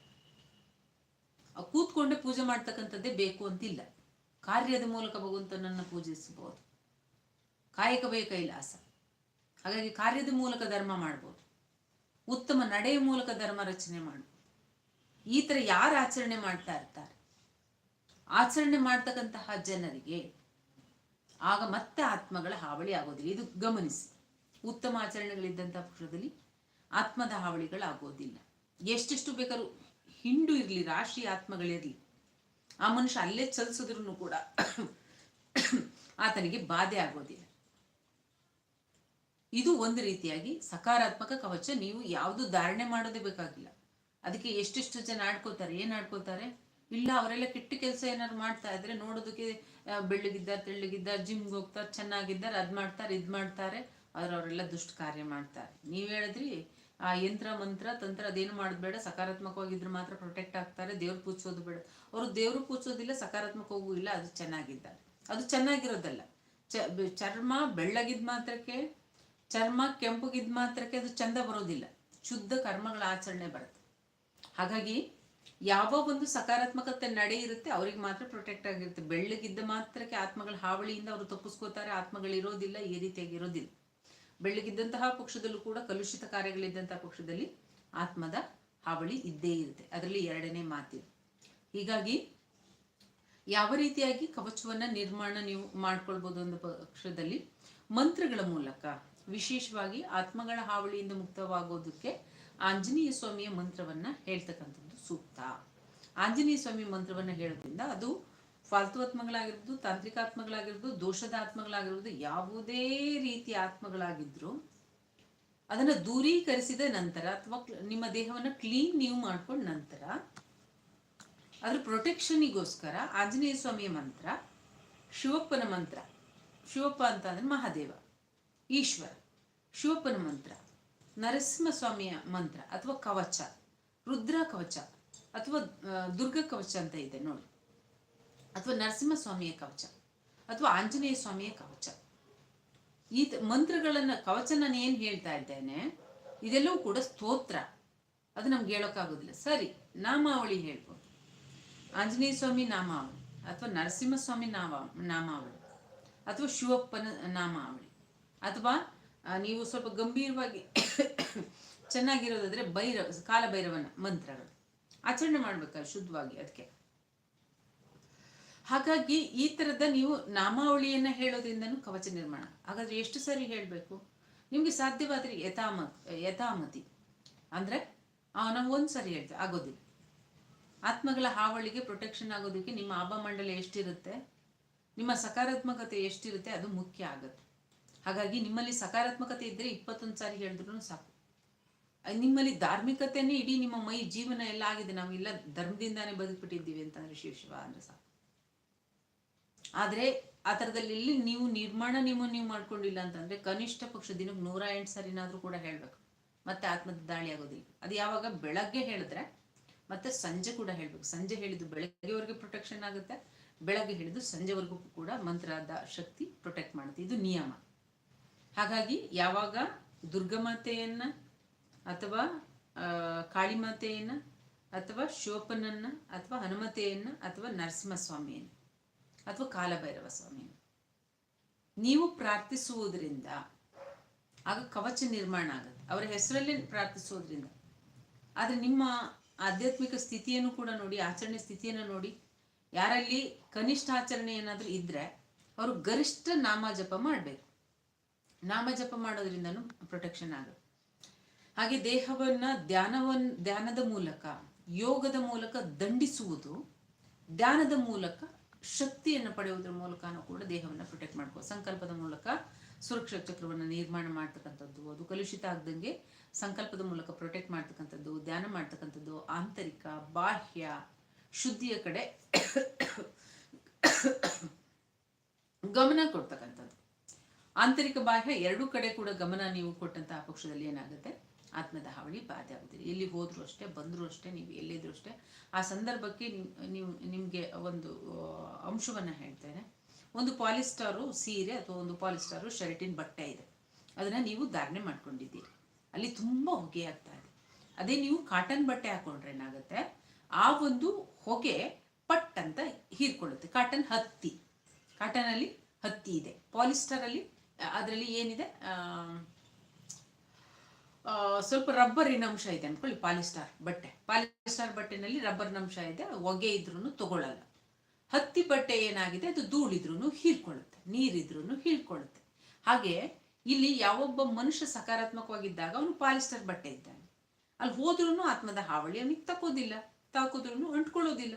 ಕೂತ್ಕೊಂಡೆ ಪೂಜೆ ಮಾಡ್ತಕ್ಕಂಥದ್ದೇ ಬೇಕು ಅಂತಿಲ್ಲ. ಕಾರ್ಯದ ಮೂಲಕ ಭಗವಂತನನ್ನು ಪೂಜಿಸಬಹುದು ಕಾಯಕವೇ ಕೈಲಾಸ. ಹಾಗಾಗಿ ಕಾರ್ಯದ ಮೂಲಕ ಧರ್ಮ ಮಾಡ್ಬೋದು. ಉತ್ತಮ ನಡೆಯ ಮೂಲಕ ಧರ್ಮ ರಚನೆ ಮಾಡ್ಬೋದು. ಈ ಥರ ಯಾರು ಆಚರಣೆ ಮಾಡ್ತಾ ಇರ್ತಾರೆ? ಆಚರಣೆ ಮಾಡ್ತಕ್ಕಂತಹ ಜನರಿಗೆ ಆಗ ಮತ್ತೆ ಆತ್ಮಗಳ ಹಾವಳಿ ಆಗೋದಿಲ್ಲ. ಇದು ಗಮನಿಸಿ. ಉತ್ತಮ ಆಚರಣೆಗಳಿದ್ದಂತಹ ಪಕ್ಷದಲ್ಲಿ ಆತ್ಮದ ಹಾವಳಿಗಳಾಗೋದಿಲ್ಲ ಎಷ್ಟೆಷ್ಟು ಬೇಕಾದ್ರೂ ಹಿಂಡು ಇರಲಿ, ರಾಶಿ ಆತ್ಮಗಳಿರಲಿ, ಆ ಮನುಷ್ಯ ಅಲ್ಲೇ ಚಲಿಸಿದ್ರು ಕೂಡ ಆತನಿಗೆ ಬಾಧೆ ಆಗೋದಿಲ್ಲ. ಇದು ಒಂದು ರೀತಿಯಾಗಿ ಸಕಾರಾತ್ಮಕ ಕವಚ. ನೀವು ಯಾವುದು ಧಾರಣೆ ಮಾಡೋದೇ ಬೇಕಾಗಿಲ್ಲ. ಅದಕ್ಕೆ ಎಷ್ಟೆಷ್ಟು ಜನ ಆಡ್ಕೋತಾರೆ ಏನ್ ಆಡ್ಕೋತಾರೆ ಇಲ್ಲ, ಅವರೆಲ್ಲ ಕೆಟ್ಟ ಕೆಲಸ ಏನಾದ್ರು ಮಾಡ್ತಾ ಇದ್ರೆ ನೋಡೋದಕ್ಕೆ ಬೆಳ್ಳಗಿದ್ದಾರೆ, ತೆಳ್ಳಗಿದ್ದಾರೆ ಜಿಮ್ಗೆ ಹೋಗ್ತಾರೆ, ಚೆನ್ನಾಗಿದ್ದಾರೆ, ಅದ್ ಮಾಡ್ತಾರೆ, ಇದ್ ಮಾಡ್ತಾರೆ, ಆದ್ರೆ ಅವರೆಲ್ಲ ದುಷ್ಟ ಕಾರ್ಯ ಮಾಡ್ತಾರೆ. ನೀವ್ ಹೇಳಿದ್ರಿ, ಆ, ಯಂತ್ರ, ಮಂತ್ರ, ತಂತ್ರ ಅದೇನು ಮಾಡಬೇಡ ಬೇಡ ಸಕಾರಾತ್ಮಕವಾಗಿದ್ರೆ ಮಾತ್ರ ಪ್ರೊಟೆಕ್ಟ್ ಆಗ್ತಾರೆ, ದೇವ್ರು ಪೂಜಿಸೋದು ಬೇಡ. ಅವರು ದೇವ್ರು ಪೂಜಿಸೋದಿಲ್ಲ, ಸಕಾರಾತ್ಮಕವಾಗೂ ಇಲ್ಲ, ಅದು ಚೆನ್ನಾಗಿದ್ದಾರೆ. ಅದು ಚೆನ್ನಾಗಿರೋದಲ್ಲ. ಚರ್ಮ ಬೆಳ್ಳಗಿದ್ ಮಾತ್ರಕ್ಕೆ, ಚರ್ಮ ಕೆಂಪಗಿದ್ ಮಾತ್ರಕ್ಕೆ ಅದು ಚಂದ ಬರೋದಿಲ್ಲ. ಶುದ್ಧ ಕರ್ಮಗಳ ಆಚರಣೆ ಬರುತ್ತೆ ಹಾಗಾಗಿ ಯಾವ ಒಂದು ಸಕಾರಾತ್ಮಕತೆ ನಡೆ ಇರುತ್ತೆ ಅವ್ರಿಗೆ ಮಾತ್ರ ಪ್ರೊಟೆಕ್ಟ್ ಆಗಿರುತ್ತೆ. ಬೆಳ್ಳಗಿದ್ದ ಮಾತ್ರಕ್ಕೆ ಆತ್ಮಗಳ ಹಾವಳಿಯಿಂದ ಅವರು ತಪ್ಪಿಸ್ಕೋತಾರೆ, ಆತ್ಮಗಳು ಇರೋದಿಲ್ಲ, ಈ ರೀತಿಯಾಗಿ ಇರೋದಿಲ್ಲ. ಬೆಳ್ಳಗಿದ್ದಂತಹ ಪಕ್ಷದಲ್ಲೂ ಕೂಡ ಕಲುಷಿತ ಕಾರ್ಯಗಳಿದ್ದಂತಹ ಪಕ್ಷದಲ್ಲಿ ಆತ್ಮದ ಹಾವಳಿ ಇದ್ದೇ ಇರುತ್ತೆ. ಅದರಲ್ಲಿ ಎರಡನೇ ಮಾತಿದೆ. ಹೀಗಾಗಿ ಯಾವ ರೀತಿಯಾಗಿ ಕವಚವನ್ನ ನಿರ್ಮಾಣ ನೀವು ಮಾಡ್ಕೊಳ್ಬೋದು ಒಂದು ಪಕ್ಷದಲ್ಲಿ? ಮಂತ್ರಗಳ ಮೂಲಕ. ವಿಶೇಷವಾಗಿ ಆತ್ಮಗಳ ಹಾವಳಿಯಿಂದ ಮುಕ್ತವಾಗೋದಕ್ಕೆ ಆಂಜನೇಯ ಸ್ವಾಮಿಯ ಮಂತ್ರವನ್ನ ಹೇಳ್ತಕ್ಕಂಥದ್ದು ಸೂಕ್ತ. ಆಂಜನೇಯ ಸ್ವಾಮಿ ಮಂತ್ರವನ್ನ ಹೇಳೋದ್ರಿಂದ ಅದು ಫಾಲ್ತು ಆತ್ಮಗಳಾಗಿರ್ಬೋದು ತಾಂತ್ರಿಕ ಆತ್ಮಗಳಾಗಿರ್ಬೋದು ದೋಷದ ಆತ್ಮಗಳಾಗಿರ್ಬೋದು ಯಾವುದೇ ರೀತಿಯ ಆತ್ಮಗಳಾಗಿದ್ರು ಅದನ್ನ ದೂರೀಕರಿಸಿದ ನಂತರ ಅಥವಾ ನಿಮ್ಮ ದೇಹವನ್ನ ಕ್ಲೀನ್ ನೀವು ಮಾಡ್ಕೊಂಡ ನಂತರ ಅದ್ರ ಪ್ರೊಟೆಕ್ಷನಿಗೋಸ್ಕರ ಆಂಜನೇಯ ಸ್ವಾಮಿಯ ಮಂತ್ರ, ಶಿವಪ್ಪನ ಮಂತ್ರ, ಶಿವಪ್ಪ ಅಂತ ಅಂದ್ರೆ ಮಹಾದೇವ, ಈಶ್ವರ, ಶಿವಪ್ಪನ ಮಂತ್ರ. ನರಸಿಂಹ ಸ್ವಾಮಿಯ ಮಂತ್ರ ಅಥವಾ ಕವಚ, ರುದ್ರ ಕವಚ ಅಥವಾ ದುರ್ಗ ಕವಚ ಅಂತ ಇದೆ ನೋಡಿ. ಅಥವಾ ನರಸಿಂಹಸ್ವಾಮಿಯ ಕವಚ ಅಥವಾ ಆಂಜನೇಯ ಸ್ವಾಮಿಯ ಕವಚ. ಈ ಮಂತ್ರಗಳನ್ನ ಕವಚ ನಾನು ಏನ್ ಹೇಳ್ತಾ ಇದ್ದೇನೆ, ಇದೆಲ್ಲವೂ ಕೂಡ ಸ್ತೋತ್ರ. ಅದು ನಮ್ಗೆ ಹೇಳೋಕ್ಕಾಗೋದಿಲ್ಲ. ಸರಿ, ನಾಮಾವಳಿ ಹೇಳ್ಬೋದು. ಆಂಜನೇಯ ಸ್ವಾಮಿ ನಾಮಾವಳಿ ಅಥವಾ ನರಸಿಂಹಸ್ವಾಮಿ ನಾಮ, ನಾಮಾವಳಿ ಅಥವಾ ಶಿವಪ್ಪನ ನಾಮಾವಳಿ ಅಥವಾ ನೀವು ಸ್ವಲ್ಪ ಗಂಭೀರವಾಗಿ ಚೆನ್ನಾಗಿರೋದಾದ್ರೆ ಭೈರವ ಕಾಲಭೈರವನ ಮಂತ್ರಗಳು. ಆಚರಣೆ ಮಾಡ್ಬೇಕಾದ್ರೆ ಶುದ್ಧವಾಗಿ ಅದಕ್ಕೆ. ಹಾಗಾಗಿ ಈ ತರದ ನೀವು ನಾಮಾವಳಿಯನ್ನ ಹೇಳೋದ್ರಿಂದನೂ ಕವಚ ನಿರ್ಮಾಣ. ಹಾಗಾದ್ರೆ ಎಷ್ಟು ಸಾರಿ ಹೇಳಬೇಕು? ನಿಮ್ಗೆ ಸಾಧ್ಯವಾದ್ರೆ ಯಥಾಮ, ಯಥಾಮತಿ. ಅಂದ್ರೆ ನಾವು ಒಂದ್ ಸರಿ ಹೇಳ್ತೇವೆ, ಆಗೋದಿಲ್ಲ. ಆತ್ಮಗಳ ಹಾವಳಿಗೆ ಪ್ರೊಟೆಕ್ಷನ್ ಆಗೋದಕ್ಕೆ ನಿಮ್ಮ ಆಭಮಂಡಲ ಎಷ್ಟಿರುತ್ತೆ? ನಿಮ್ಮ ಸಕಾರಾತ್ಮಕತೆ ಎಷ್ಟಿರುತ್ತೆ? ಅದು ಮುಖ್ಯ ಆಗುತ್ತೆ. ಹಾಗಾಗಿ ನಿಮ್ಮಲ್ಲಿ ಸಕಾರಾತ್ಮಕತೆ ಇದ್ದರೆ ಇಪ್ಪತ್ತೊಂದು ಸಾರಿ ಹೇಳಿದ್ರು ಸಾಕು. ನಿಮ್ಮಲ್ಲಿ ಧಾರ್ಮಿಕತೆನೇ ಇಡೀ ನಿಮ್ಮ ಮೈ ಜೀವನ ಎಲ್ಲ ಆಗಿದೆ. ನಾವು ಇಲ್ಲ, ಧರ್ಮದಿಂದಾನೇ ಬದುಕ್ಬಿಟ್ಟಿದ್ದೀವಿ ಅಂತಂದ್ರೆ ಶಿವ ಶಿವ ಅಂದ್ರೆ ಸಾಕು. ಆದರೆ ಆ ಥರದಲ್ಲಿ ಇಲ್ಲಿ ನೀವು ನಿರ್ಮಾಣ ನಿಮ್ಮ ನೀವು ಮಾಡ್ಕೊಂಡಿಲ್ಲ ಅಂತಂದ್ರೆ ಕನಿಷ್ಠ ಪಕ್ಷ ದಿನಕ್ಕೆ ನೂರ ಎಂಟು ಸರಿನಾದ್ರೂ ಕೂಡ ಹೇಳಬೇಕು. ಮತ್ತೆ ಆತ್ಮದ ದಾಳಿ ಆಗೋದಿಲ್ಲ. ಅದು ಯಾವಾಗ ಬೆಳಗ್ಗೆ ಹೇಳಿದ್ರೆ ಮತ್ತೆ ಸಂಜೆ ಕೂಡ ಹೇಳ್ಬೇಕು. ಸಂಜೆ ಹೇಳಿದ್ದು ಬೆಳಗ್ಗೆವರೆಗೆ ಪ್ರೊಟೆಕ್ಷನ್ ಆಗುತ್ತೆ. ಬೆಳಗ್ಗೆ ಹೇಳಿದ್ದು ಸಂಜೆವರೆಗೂ ಕೂಡ ಮಂತ್ರದ ಶಕ್ತಿ ಪ್ರೊಟೆಕ್ಟ್ ಮಾಡುತ್ತೆ. ಇದು ನಿಯಮ. ಹಾಗಾಗಿ ಯಾವಾಗ ದುರ್ಗಮಾತೆಯನ್ನ ಅಥವಾ ಕಾಳಿಮಾತೆಯನ್ನು ಅಥವಾ ಶೋಪನನ್ನು ಅಥವಾ ಹನುಮತೆಯನ್ನು ಅಥವಾ ನರಸಿಂಹಸ್ವಾಮಿಯನ್ನು ಅಥವಾ ಕಾಲಭೈರವ ಸ್ವಾಮಿಯನ್ನು ನೀವು ಪ್ರಾರ್ಥಿಸುವುದರಿಂದ ಆಗ ಕವಚ ನಿರ್ಮಾಣ ಆಗುತ್ತೆ. ಅವರ ಹೆಸರಲ್ಲೇ ಪ್ರಾರ್ಥಿಸುವುದರಿಂದ. ಆದರೆ ನಿಮ್ಮ ಆಧ್ಯಾತ್ಮಿಕ ಸ್ಥಿತಿಯನ್ನು ಕೂಡ ನೋಡಿ, ಆಚರಣೆ ಸ್ಥಿತಿಯನ್ನು ನೋಡಿ, ಯಾರಲ್ಲಿ ಕನಿಷ್ಠ ಆಚರಣೆ ಏನಾದರೂ ಇದ್ದರೆ ಅವರು ಗರಿಷ್ಠ ನಾಮ ಜಪ ಮಾಡಬೇಕು. ನಾಮ ಜಪ ಮಾಡೋದ್ರಿಂದನೂ ಪ್ರೊಟೆಕ್ಷನ್ ಆಗುತ್ತೆ. ಹಾಗೆ ದೇಹವನ್ನ ಧ್ಯಾನವನ್, ಧ್ಯಾನದ ಮೂಲಕ, ಯೋಗದ ಮೂಲಕ ದಂಡಿಸುವುದು, ಧ್ಯಾನದ ಮೂಲಕ ಶಕ್ತಿಯನ್ನು ಪಡೆಯುವುದರ ಮೂಲಕನೂ ಕೂಡ ದೇಹವನ್ನು ಪ್ರೊಟೆಕ್ಟ್ ಮಾಡ್ಕೋ ಸಂಕಲ್ಪದ ಮೂಲಕ ಸುರಕ್ಷಾ ಚಕ್ರವನ್ನು ನಿರ್ಮಾಣ ಮಾಡ್ತಕ್ಕಂಥದ್ದು, ಅದು ಕಲುಷಿತ ಆಗ್ದಂಗೆ ಸಂಕಲ್ಪದ ಮೂಲಕ ಪ್ರೊಟೆಕ್ಟ್ ಮಾಡ್ತಕ್ಕಂಥದ್ದು, ಧ್ಯಾನ ಮಾಡ್ತಕ್ಕಂಥದ್ದು, ಆಂತರಿಕ, ಬಾಹ್ಯ, ಶುದ್ಧಿಯ ಕಡೆ ಗಮನ ಕೊಡ್ತಕ್ಕಂಥದ್ದು. ಆಂತರಿಕ ಬಾಹ್ಯ ಎರಡೂ ಕಡೆ ಕೂಡ ಗಮನ ನೀವು ಕೊಟ್ಟಂತಹ ಪಕ್ಷದಲ್ಲಿ ಏನಾಗುತ್ತೆ? ಆತ್ಮದ ಹಾವಳಿ ಬಾಧೆ ಆಗುತ್ತೀರಿ ಎಲ್ಲಿ ಹೋದರೂ ಅಷ್ಟೇ, ಬಂದರೂ ಅಷ್ಟೇ, ನೀವು ಎಲ್ಲಿದ್ರೂ ಅಷ್ಟೇ, ಆ ಸಂದರ್ಭಕ್ಕೆ ನೀವು, ನಿಮಗೆ ಒಂದು ಅಂಶವನ್ನು ಹೇಳ್ತೇನೆ. ಒಂದು ಪಾಲಿಸ್ಟಾರು ಸೀರೆ ಅಥವಾ ಒಂದು ಪಾಲಿಸ್ಟಾರು ಶರ್ಟಿನ ಬಟ್ಟೆ ಇದೆ. ಅದನ್ನು ನೀವು ಧಾರಣೆ ಮಾಡ್ಕೊಂಡಿದ್ದೀರಿ. ಅಲ್ಲಿ ತುಂಬ ಹೊಗೆ ಆಗ್ತಾ ಇದೆ. ಅದೇ ನೀವು ಕಾಟನ್ ಬಟ್ಟೆ ಹಾಕೊಂಡ್ರೆ ಏನಾಗುತ್ತೆ? ಆ ಒಂದು ಹೊಗೆ ಪಟ್ ಅಂತ ಹೀರ್ಕೊಳ್ಳುತ್ತೆ. ಕಾಟನ್ ಹತ್ತಿ. ಕಾಟನಲ್ಲಿ ಹತ್ತಿ ಇದೆ. ಪಾಲಿಸ್ಟರಲ್ಲಿ ಅದರಲ್ಲಿ ಏನಿದೆ? ಸ್ವಲ್ಪ ರಬ್ಬರಿನ ಅಂಶ ಇದೆ ಅನ್ಕೊಳ್ಳಿ ಪಾಲಿಸ್ಟಾರ್ ಬಟ್ಟೆ. ಪಾಲಿಸ್ಟಾರ್ ಬಟ್ಟೆನಲ್ಲಿ ರಬ್ಬರ್ನ ಅಂಶ ಇದೆ ಹೊಗೆ ಇದ್ರೂ ತಗೊಳ್ಳಲ್ಲ ಹತ್ತಿ ಬಟ್ಟೆ ಏನಾಗಿದೆ, ಅದು ಧೂಳಿದ್ರೂ ಹೀರ್ಕೊಳ್ಳುತ್ತೆ ನೀರಿದ್ರೂ ಹೀರ್ಕೊಳ್ಳುತ್ತೆ. ಹಾಗೆ ಇಲ್ಲಿ ಯಾವೊಬ್ಬ ಮನುಷ್ಯ ಸಕಾರಾತ್ಮಕವಾಗಿದ್ದಾಗ ಅವನು ಪಾಲಿಸ್ಟರ್ ಬಟ್ಟೆ ಇದ್ದಾನೆ. ಅಲ್ಲಿ ಹೋದ್ರೂ ಆತ್ಮದ ಹಾವಳಿ ಅವನಿಗೆ ತಕ್ಕೋದಿಲ್ಲ ತಾಕೋದ್ರೂ ಅಂಟ್ಕೊಳ್ಳೋದಿಲ್ಲ.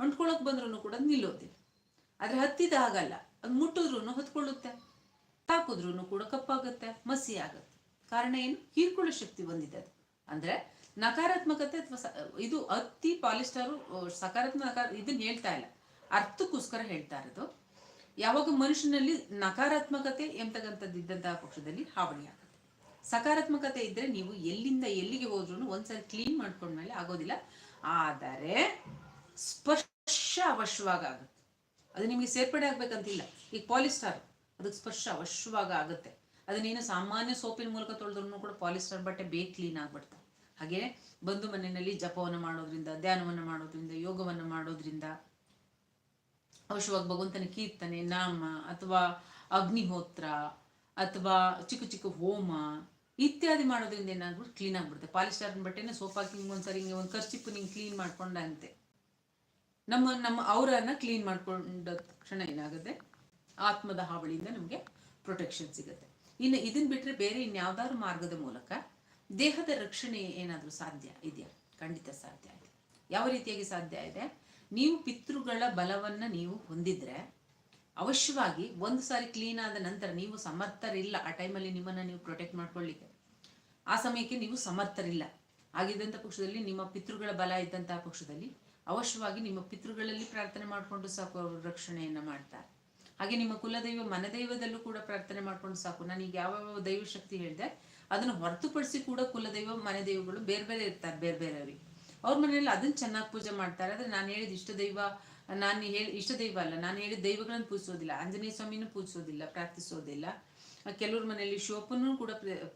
ಅಂಟ್ಕೊಳ್ಳೋಕೆ ಬಂದ್ರೂ ಕೂಡ ನಿಲ್ಲೋದಿಲ್ಲ. ಆದ್ರೆ ಹತ್ತಿದ ಹಾಗಲ್ಲ, ಅದು ಮುಟ್ಟಿದ್ರೂ ಹೊತ್ಕೊಳ್ಳುತ್ತೆ. ತಾಕಿದ್ರೂ ಕೂಡ ಕಪ್ಪಾಗುತ್ತೆ, ಮಸಿ ಆಗುತ್ತೆ. ಕಾರಣ ಏನು? ಹೀರ್ಕೊಳ್ಳೋ ಶಕ್ತಿ ಬಂದಿದೆ ಅದು. ಅಂದ್ರೆ ನಕಾರಾತ್ಮಕತೆ ಅಥವಾ ಇದು ಅತಿ ಪಾಲಿಸ್ಟಾರು ಸಕಾರಾತ್ಮಕ ಇದನ್ನ ಹೇಳ್ತಾ ಇಲ್ಲ. ಅರ್ಥಕ್ಕೋಸ್ಕರ ಹೇಳ್ತಾ ಇರೋದು, ಯಾವಾಗ ಮನುಷ್ಯನಲ್ಲಿ ನಕಾರಾತ್ಮಕತೆ ಎಂತಕ್ಕಂಥದ್ದು ಇದ್ದಂತಹ ಪಕ್ಷದಲ್ಲಿ ಹಾವಳಿ ಆಗುತ್ತೆ. ಸಕಾರಾತ್ಮಕತೆ ಇದ್ರೆ ನೀವು ಎಲ್ಲಿಂದ ಎಲ್ಲಿಗೆ ಹೋದ್ರೂ ಒಂದ್ಸರಿ ಕ್ಲೀನ್ ಮಾಡ್ಕೊಂಡ್ಮೇಲೆ ಆಗೋದಿಲ್ಲ. ಆದರೆ ಸ್ಪರ್ಶ ಅವಶ್ಯವಾಗ ಆಗುತ್ತೆ. ಅದು ನಿಮಗೆ ಸೇರ್ಪಡೆ ಆಗ್ಬೇಕಂತಿಲ್ಲ. ಈಗ ಪಾಲಿಸ್ಟರ್ ಅದಕ್ಕೆ ಸ್ಪರ್ಶ ಅವಶ್ಯವಾಗ ಆಗುತ್ತೆ. ಅದನ್ನೇನು ಸಾಮಾನ್ಯ ಸೋಪಿನ ಮೂಲಕ ತೊಳೆದ್ರೂ ಕೂಡ ಪಾಲಿಸ್ಟರ್ ಬಟ್ಟೆ ಬೇಗ ಕ್ಲೀನ್ ಆಗ್ಬಿಡ್ತವೆ ಹಾಗೆ ಬಂದು ಮನೆಯಲ್ಲಿ ಜಪವನ್ನು ಮಾಡೋದ್ರಿಂದ, ಧ್ಯಾನವನ್ನು ಮಾಡೋದ್ರಿಂದ, ಯೋಗವನ್ನು ಮಾಡೋದ್ರಿಂದ ಅವಶ್ಯವಾಗಿ ಭಗವಂತನ ಕೀರ್ತನೆ, ನಾಮ ಅಥವಾ ಅಗ್ನಿಹೋತ್ರ ಅಥವಾ ಚಿಕ್ಕ ಚಿಕ್ಕ ಹೋಮ ಇತ್ಯಾದಿ ಮಾಡೋದ್ರಿಂದ ಏನಾಗ್ಬಿಟ್ಟು ಕ್ಲೀನ್ ಆಗ್ಬಿಡುತ್ತೆ. ಪಾಲಿಸ್ಟರ್ ಬಟ್ಟೆನ ಸೋಪ್ ಹಿಂಗೆ ಒಂದ್ಸರಿ ಹಿಂಗೆ ಒಂದು ಖರ್ಚಿಪ್ಪು ನಿಂಗೆ ಕ್ಲೀನ್ ಮಾಡ್ಕೊಂಡಂತೆ. ನಮ್ಮ ನಮ್ಮ ಅವರನ್ನ ಕ್ಲೀನ್ ಮಾಡ್ಕೊಂಡ ತಕ್ಷಣ ಏನಾಗುತ್ತೆ? ಆತ್ಮದ ಹಾವಳಿಯಿಂದ ನಮಗೆ ಪ್ರೊಟೆಕ್ಷನ್ ಸಿಗುತ್ತೆ. ಇನ್ನು ಇದನ್ನ ಬಿಟ್ಟರೆ ಬೇರೆ ಇನ್ಯಾವ್ದಾದ್ರು ಮಾರ್ಗದ ಮೂಲಕ ದೇಹದ ರಕ್ಷಣೆ ಏನಾದರೂ ಸಾಧ್ಯ ಇದೆಯಾ? ಖಂಡಿತ ಸಾಧ್ಯ ಇದೆ. ಯಾವ ರೀತಿಯಾಗಿ ಸಾಧ್ಯ ಇದೆ? ನೀವು ಪಿತೃಗಳ ಬಲವನ್ನ ನೀವು ಹೊಂದಿದ್ರೆ ಅವಶ್ಯವಾಗಿ ಒಂದು ಸಾರಿ ಕ್ಲೀನ್ ಆದ ನಂತರ ನೀವು ಸಮರ್ಥರಿಲ್ಲ. ಆ ಟೈಮಲ್ಲಿ ನಿಮ್ಮನ್ನ ನೀವು ಪ್ರೊಟೆಕ್ಟ್ ಮಾಡ್ಕೊಳ್ಳಿಕ್ಕೆ ಆ ಸಮಯಕ್ಕೆ ನೀವು ಸಮರ್ಥರಿಲ್ಲ. ಆಗಿದ್ದಂಥ ಪಕ್ಷದಲ್ಲಿ ನಿಮ್ಮ ಪಿತೃಗಳ ಬಲ ಇದ್ದಂತಹ ಪಕ್ಷದಲ್ಲಿ ಅವಶ್ಯವಾಗಿ ನಿಮ್ಮ ಪಿತೃಗಳಲ್ಲಿ ಪ್ರಾರ್ಥನೆ ಮಾಡಿಕೊಂಡು ಸಾಕು, ಅವರು ರಕ್ಷಣೆಯನ್ನ ಮಾಡ್ತಾರೆ. ಹಾಗೆ ನಿಮ್ಮ ಕುಲದೈವ ಮನದೈವದಲ್ಲೂ ಕೂಡ ಪ್ರಾರ್ಥನೆ ಮಾಡ್ಕೊಂಡು ಸಾಕು. ನಾನು ಈಗ ಯಾವ ದೈವ ಶಕ್ತಿ ಹೇಳಿದೆ, ಅದನ್ನು ಹೊರತುಪಡಿಸಿ ಕೂಡ ಕುಲದೈವ, ಮನೆದೈವಗಳು ಬೇರೆ ಬೇರೆ ಇರ್ತಾರೆ, ಬೇರೆ ಬೇರೆಯವ್ರಿಗೆ ಅವ್ರ ಮನೆಯಲ್ಲಿ ಅದನ್ನ ಚೆನ್ನಾಗಿ ಪೂಜೆ ಮಾಡ್ತಾರೆ. ಆದ್ರೆ ನಾನು ಹೇಳಿದ ಇಷ್ಟ ದೈವ, ನಾನು ಹೇಳಿ, ಇಷ್ಟ ದೈವ ಅಲ್ಲ, ನಾನು ಹೇಳಿದ ದೈವಗಳನ್ನು ಪೂಜಿಸೋದಿಲ್ಲ, ಆಂಜನೇಯ ಸ್ವಾಮಿನೂ ಪೂಜಿಸೋದಿಲ್ಲ, ಪ್ರಾರ್ಥಿಸೋದಿಲ್ಲ. ಕೆಲವ್ರ ಮನೆಯಲ್ಲಿ ಶಿವಪ್ಪನೂ ಕೂಡ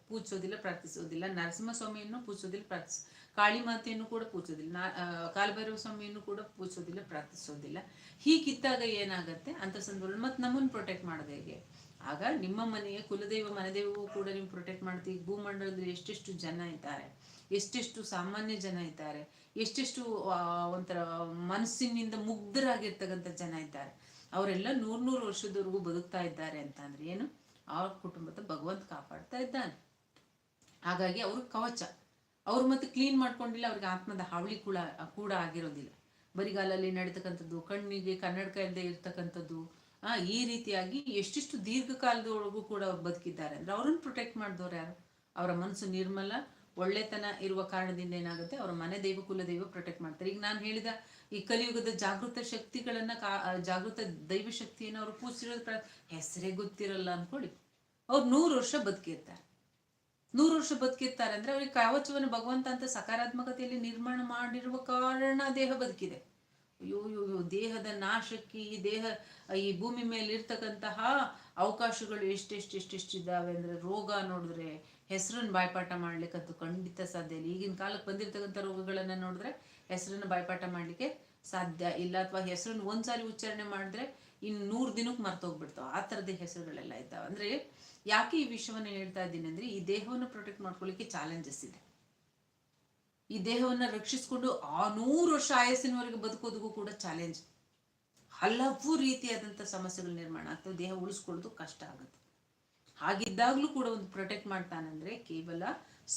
ಪೂಜಿಸೋದಿಲ್ಲ, ಪ್ರಾರ್ಥಿಸೋದಿಲ್ಲ ನರಸಿಂಹ ಸ್ವಾಮಿಯನ್ನು ಪೂಜಿಸೋದಿಲ್ಲ, ಪ್ರಾರ್ಥಿಸ ಕಾಳಿ ಮಾತೆಯನ್ನು ಕೂಡ ಪೂಜಿಸೋದಿಲ್ಲ. ನಾ ಆ, ಕಾಲಭೈರವ ಸ್ವಾಮಿಯನ್ನು ಕೂಡ ಪೂಜಿಸೋದಿಲ್ಲ ಪ್ರಾರ್ಥಿಸೋದಿಲ್ಲ. ಹೀಗಿದ್ದಾಗ ಏನಾಗತ್ತೆ? ಅಂತ ಸಂದರ್ಭದಲ್ಲಿ ಮತ್ತೆ ನಮ್ಮನ್ನು ಪ್ರೊಟೆಕ್ಟ್ ಮಾಡೋದು ಹೇಗೆ? ಆಗ ನಿಮ್ಮ ಮನೆಯ ಕುಲದೈವ ಮನೆದೈವವು ಕೂಡ ನೀವು ಪ್ರೊಟೆಕ್ಟ್ ಮಾಡ್ತೀವಿ. ಭೂಮಂಡಲದಲ್ಲಿ ಎಷ್ಟೆಷ್ಟು ಜನ ಇದ್ದಾರೆ? ಎಷ್ಟೆಷ್ಟು ಸಾಮಾನ್ಯ ಜನ ಇದ್ದಾರೆ? ಎಷ್ಟೆಷ್ಟು ಆ, ಒಂಥರ ಮನಸ್ಸಿನಿಂದ ಮುಗ್ಧರಾಗಿರ್ತಕ್ಕಂಥ ಜನ ಇದ್ದಾರೆ? ಅವರೆಲ್ಲ ನೂರ್ ನೂರು ವರ್ಷದವರೆಗೂ ಬದುಕ್ತಾ ಇದ್ದಾರೆ ಅಂತ ಏನು? ಅವ್ರ ಕುಟುಂಬದ ಭಗವಂತ ಕಾಪಾಡ್ತಾ ಇದ್ದಾನೆ. ಹಾಗಾಗಿ ಅವರು ಕವಚ. ಅವ್ರು ಮತ್ತೆ ಕ್ಲೀನ್ ಮಾಡ್ಕೊಂಡಿಲ್ಲ, ಅವ್ರಿಗೆ ಆತ್ಮದ ಹಾವಳಿ ಕೂಡ ಕೂಡ ಆಗಿರೋದಿಲ್ಲ. ಬರಿಗಾಲಲ್ಲಿ ನಡೀತಕ್ಕಂಥದ್ದು, ಕಣ್ಣಿಗೆ ಕನ್ನಡಕ ಇಲ್ಲದೆ ಇರ್ತಕ್ಕಂಥದ್ದು, ಆ, ಈ ರೀತಿಯಾಗಿ ಎಷ್ಟೆಷ್ಟು ದೀರ್ಘಕಾಲದೊಳಗೂ ಕೂಡ ಅವ್ರು ಬದುಕಿದ್ದಾರೆ. ಅಂದ್ರೆ ಅವ್ರನ್ನ ಪ್ರೊಟೆಕ್ಟ್ ಮಾಡಿದವ್ರು ಯಾರು? ಅವರ ಮನಸ್ಸು ನಿರ್ಮಲ, ಒಳ್ಳೆತನ ಇರುವ ಕಾರಣದಿಂದ ಏನಾಗುತ್ತೆ? ಅವರ ಮನೆ ದೈವ, ಕುಲ ದೈವ ಪ್ರೊಟೆಕ್ಟ್ ಮಾಡ್ತಾರೆ. ಈಗ ನಾನು ಹೇಳಿದ ಈ ಕಲಿಯುಗದ ಜಾಗೃತ ಶಕ್ತಿಗಳನ್ನ ಜಾಗೃತ ದೈವ ಶಕ್ತಿಯನ್ನು ಅವರು ಪೂಜಿಸಿರೋದು ಹೆಸರೇ ಗೊತ್ತಿರಲ್ಲ ಅನ್ಕೊಳ್ಳಿ ಅವ್ರು ನೂರು ವರ್ಷ ಬದುಕಿರ್ತಾರೆ. ನೂರು ವರ್ಷ ಬದುಕಿರ್ತಾರೆ. ಅಂದ್ರೆ ಅವ್ರಿಗೆ ಕವಚವನ್ನು ಭಗವಂತ ಅಂತ ಸಕಾರಾತ್ಮಕತೆಯಲ್ಲಿ ನಿರ್ಮಾಣ ಮಾಡಿರುವ ಕಾರಣ ದೇಹ ಬದುಕಿದೆ. ಅಯ್ಯೋ ಅಯ್ಯೋ, ದೇಹದ ನಾಶಕ್ಕೆ ಈ ದೇಹ, ಈ ಭೂಮಿ ಮೇಲೆ ಇರ್ತಕ್ಕಂತಹ ಅವಕಾಶಗಳು ಎಷ್ಟೆಷ್ಟೆಷ್ಟೆಷ್ಟಿದ್ದಾವೆ ಅಂದ್ರೆ ರೋಗ ನೋಡಿದ್ರೆ, ಹೆಸರನ್ನು ಬಾಯ್ಪಾಠ ಮಾಡ್ಲಿಕ್ಕಂತೂ ಖಂಡಿತ ಸಾಧ್ಯ ಇಲ್ಲ. ಈಗಿನ ಕಾಲಕ್ಕೆ ಬಂದಿರತಕ್ಕಂಥ ರೋಗಗಳನ್ನ ನೋಡಿದ್ರೆ ಹೆಸರನ್ನು ಬಾಯ್ಪಾಠ ಮಾಡ್ಲಿಕ್ಕೆ ಸಾಧ್ಯ ಇಲ್ಲ. ಅಥವಾ ಹೆಸರನ್ನು ಒಂದ್ಸಾರಿ ಉಚ್ಚಾರಣೆ ಮಾಡಿದ್ರೆ ಇನ್ನು ನೂರು ದಿನಕ್ಕೆ ಮರ್ತೋಗ್ಬಿಡ್ತಾವ. ಆ ಥರದ ಹೆಸರುಗಳೆಲ್ಲ ಇದ್ದಾವೆ. ಅಂದ್ರೆ ಯಾಕೆ ಈ ವಿಷಯವನ್ನು ಹೇಳ್ತಾ ಇದ್ದೀನಿ ಅಂದ್ರೆ ಈ ದೇಹವನ್ನು ಪ್ರೊಟೆಕ್ಟ್ ಮಾಡ್ಕೊಳ್ಳಿಕ್ಕೆ ಚಾಲೆಂಜಸ್ ಇದೆ. ಈ ದೇಹವನ್ನ ರಕ್ಷಿಸಿಕೊಂಡು ಆ ನೂರು ವರ್ಷ ಆಯಸ್ಸಿನವರೆಗೆ ಬದುಕೋದಕ್ಕೂ ಕೂಡ ಚಾಲೆಂಜ್ ಹಲವು ರೀತಿಯಾದಂಥ ಸಮಸ್ಯೆಗಳು ನಿರ್ಮಾಣ ಆಗ್ತವೆ ದೇಹ ಉಳಿಸ್ಕೊಳ್ಳೋದು ಕಷ್ಟ ಆಗುತ್ತೆ. ಹಾಗಿದ್ದಾಗಲೂ ಕೂಡ ಒಂದು ಪ್ರೊಟೆಕ್ಟ್ ಮಾಡ್ತಾನಂದ್ರೆ ಕೇವಲ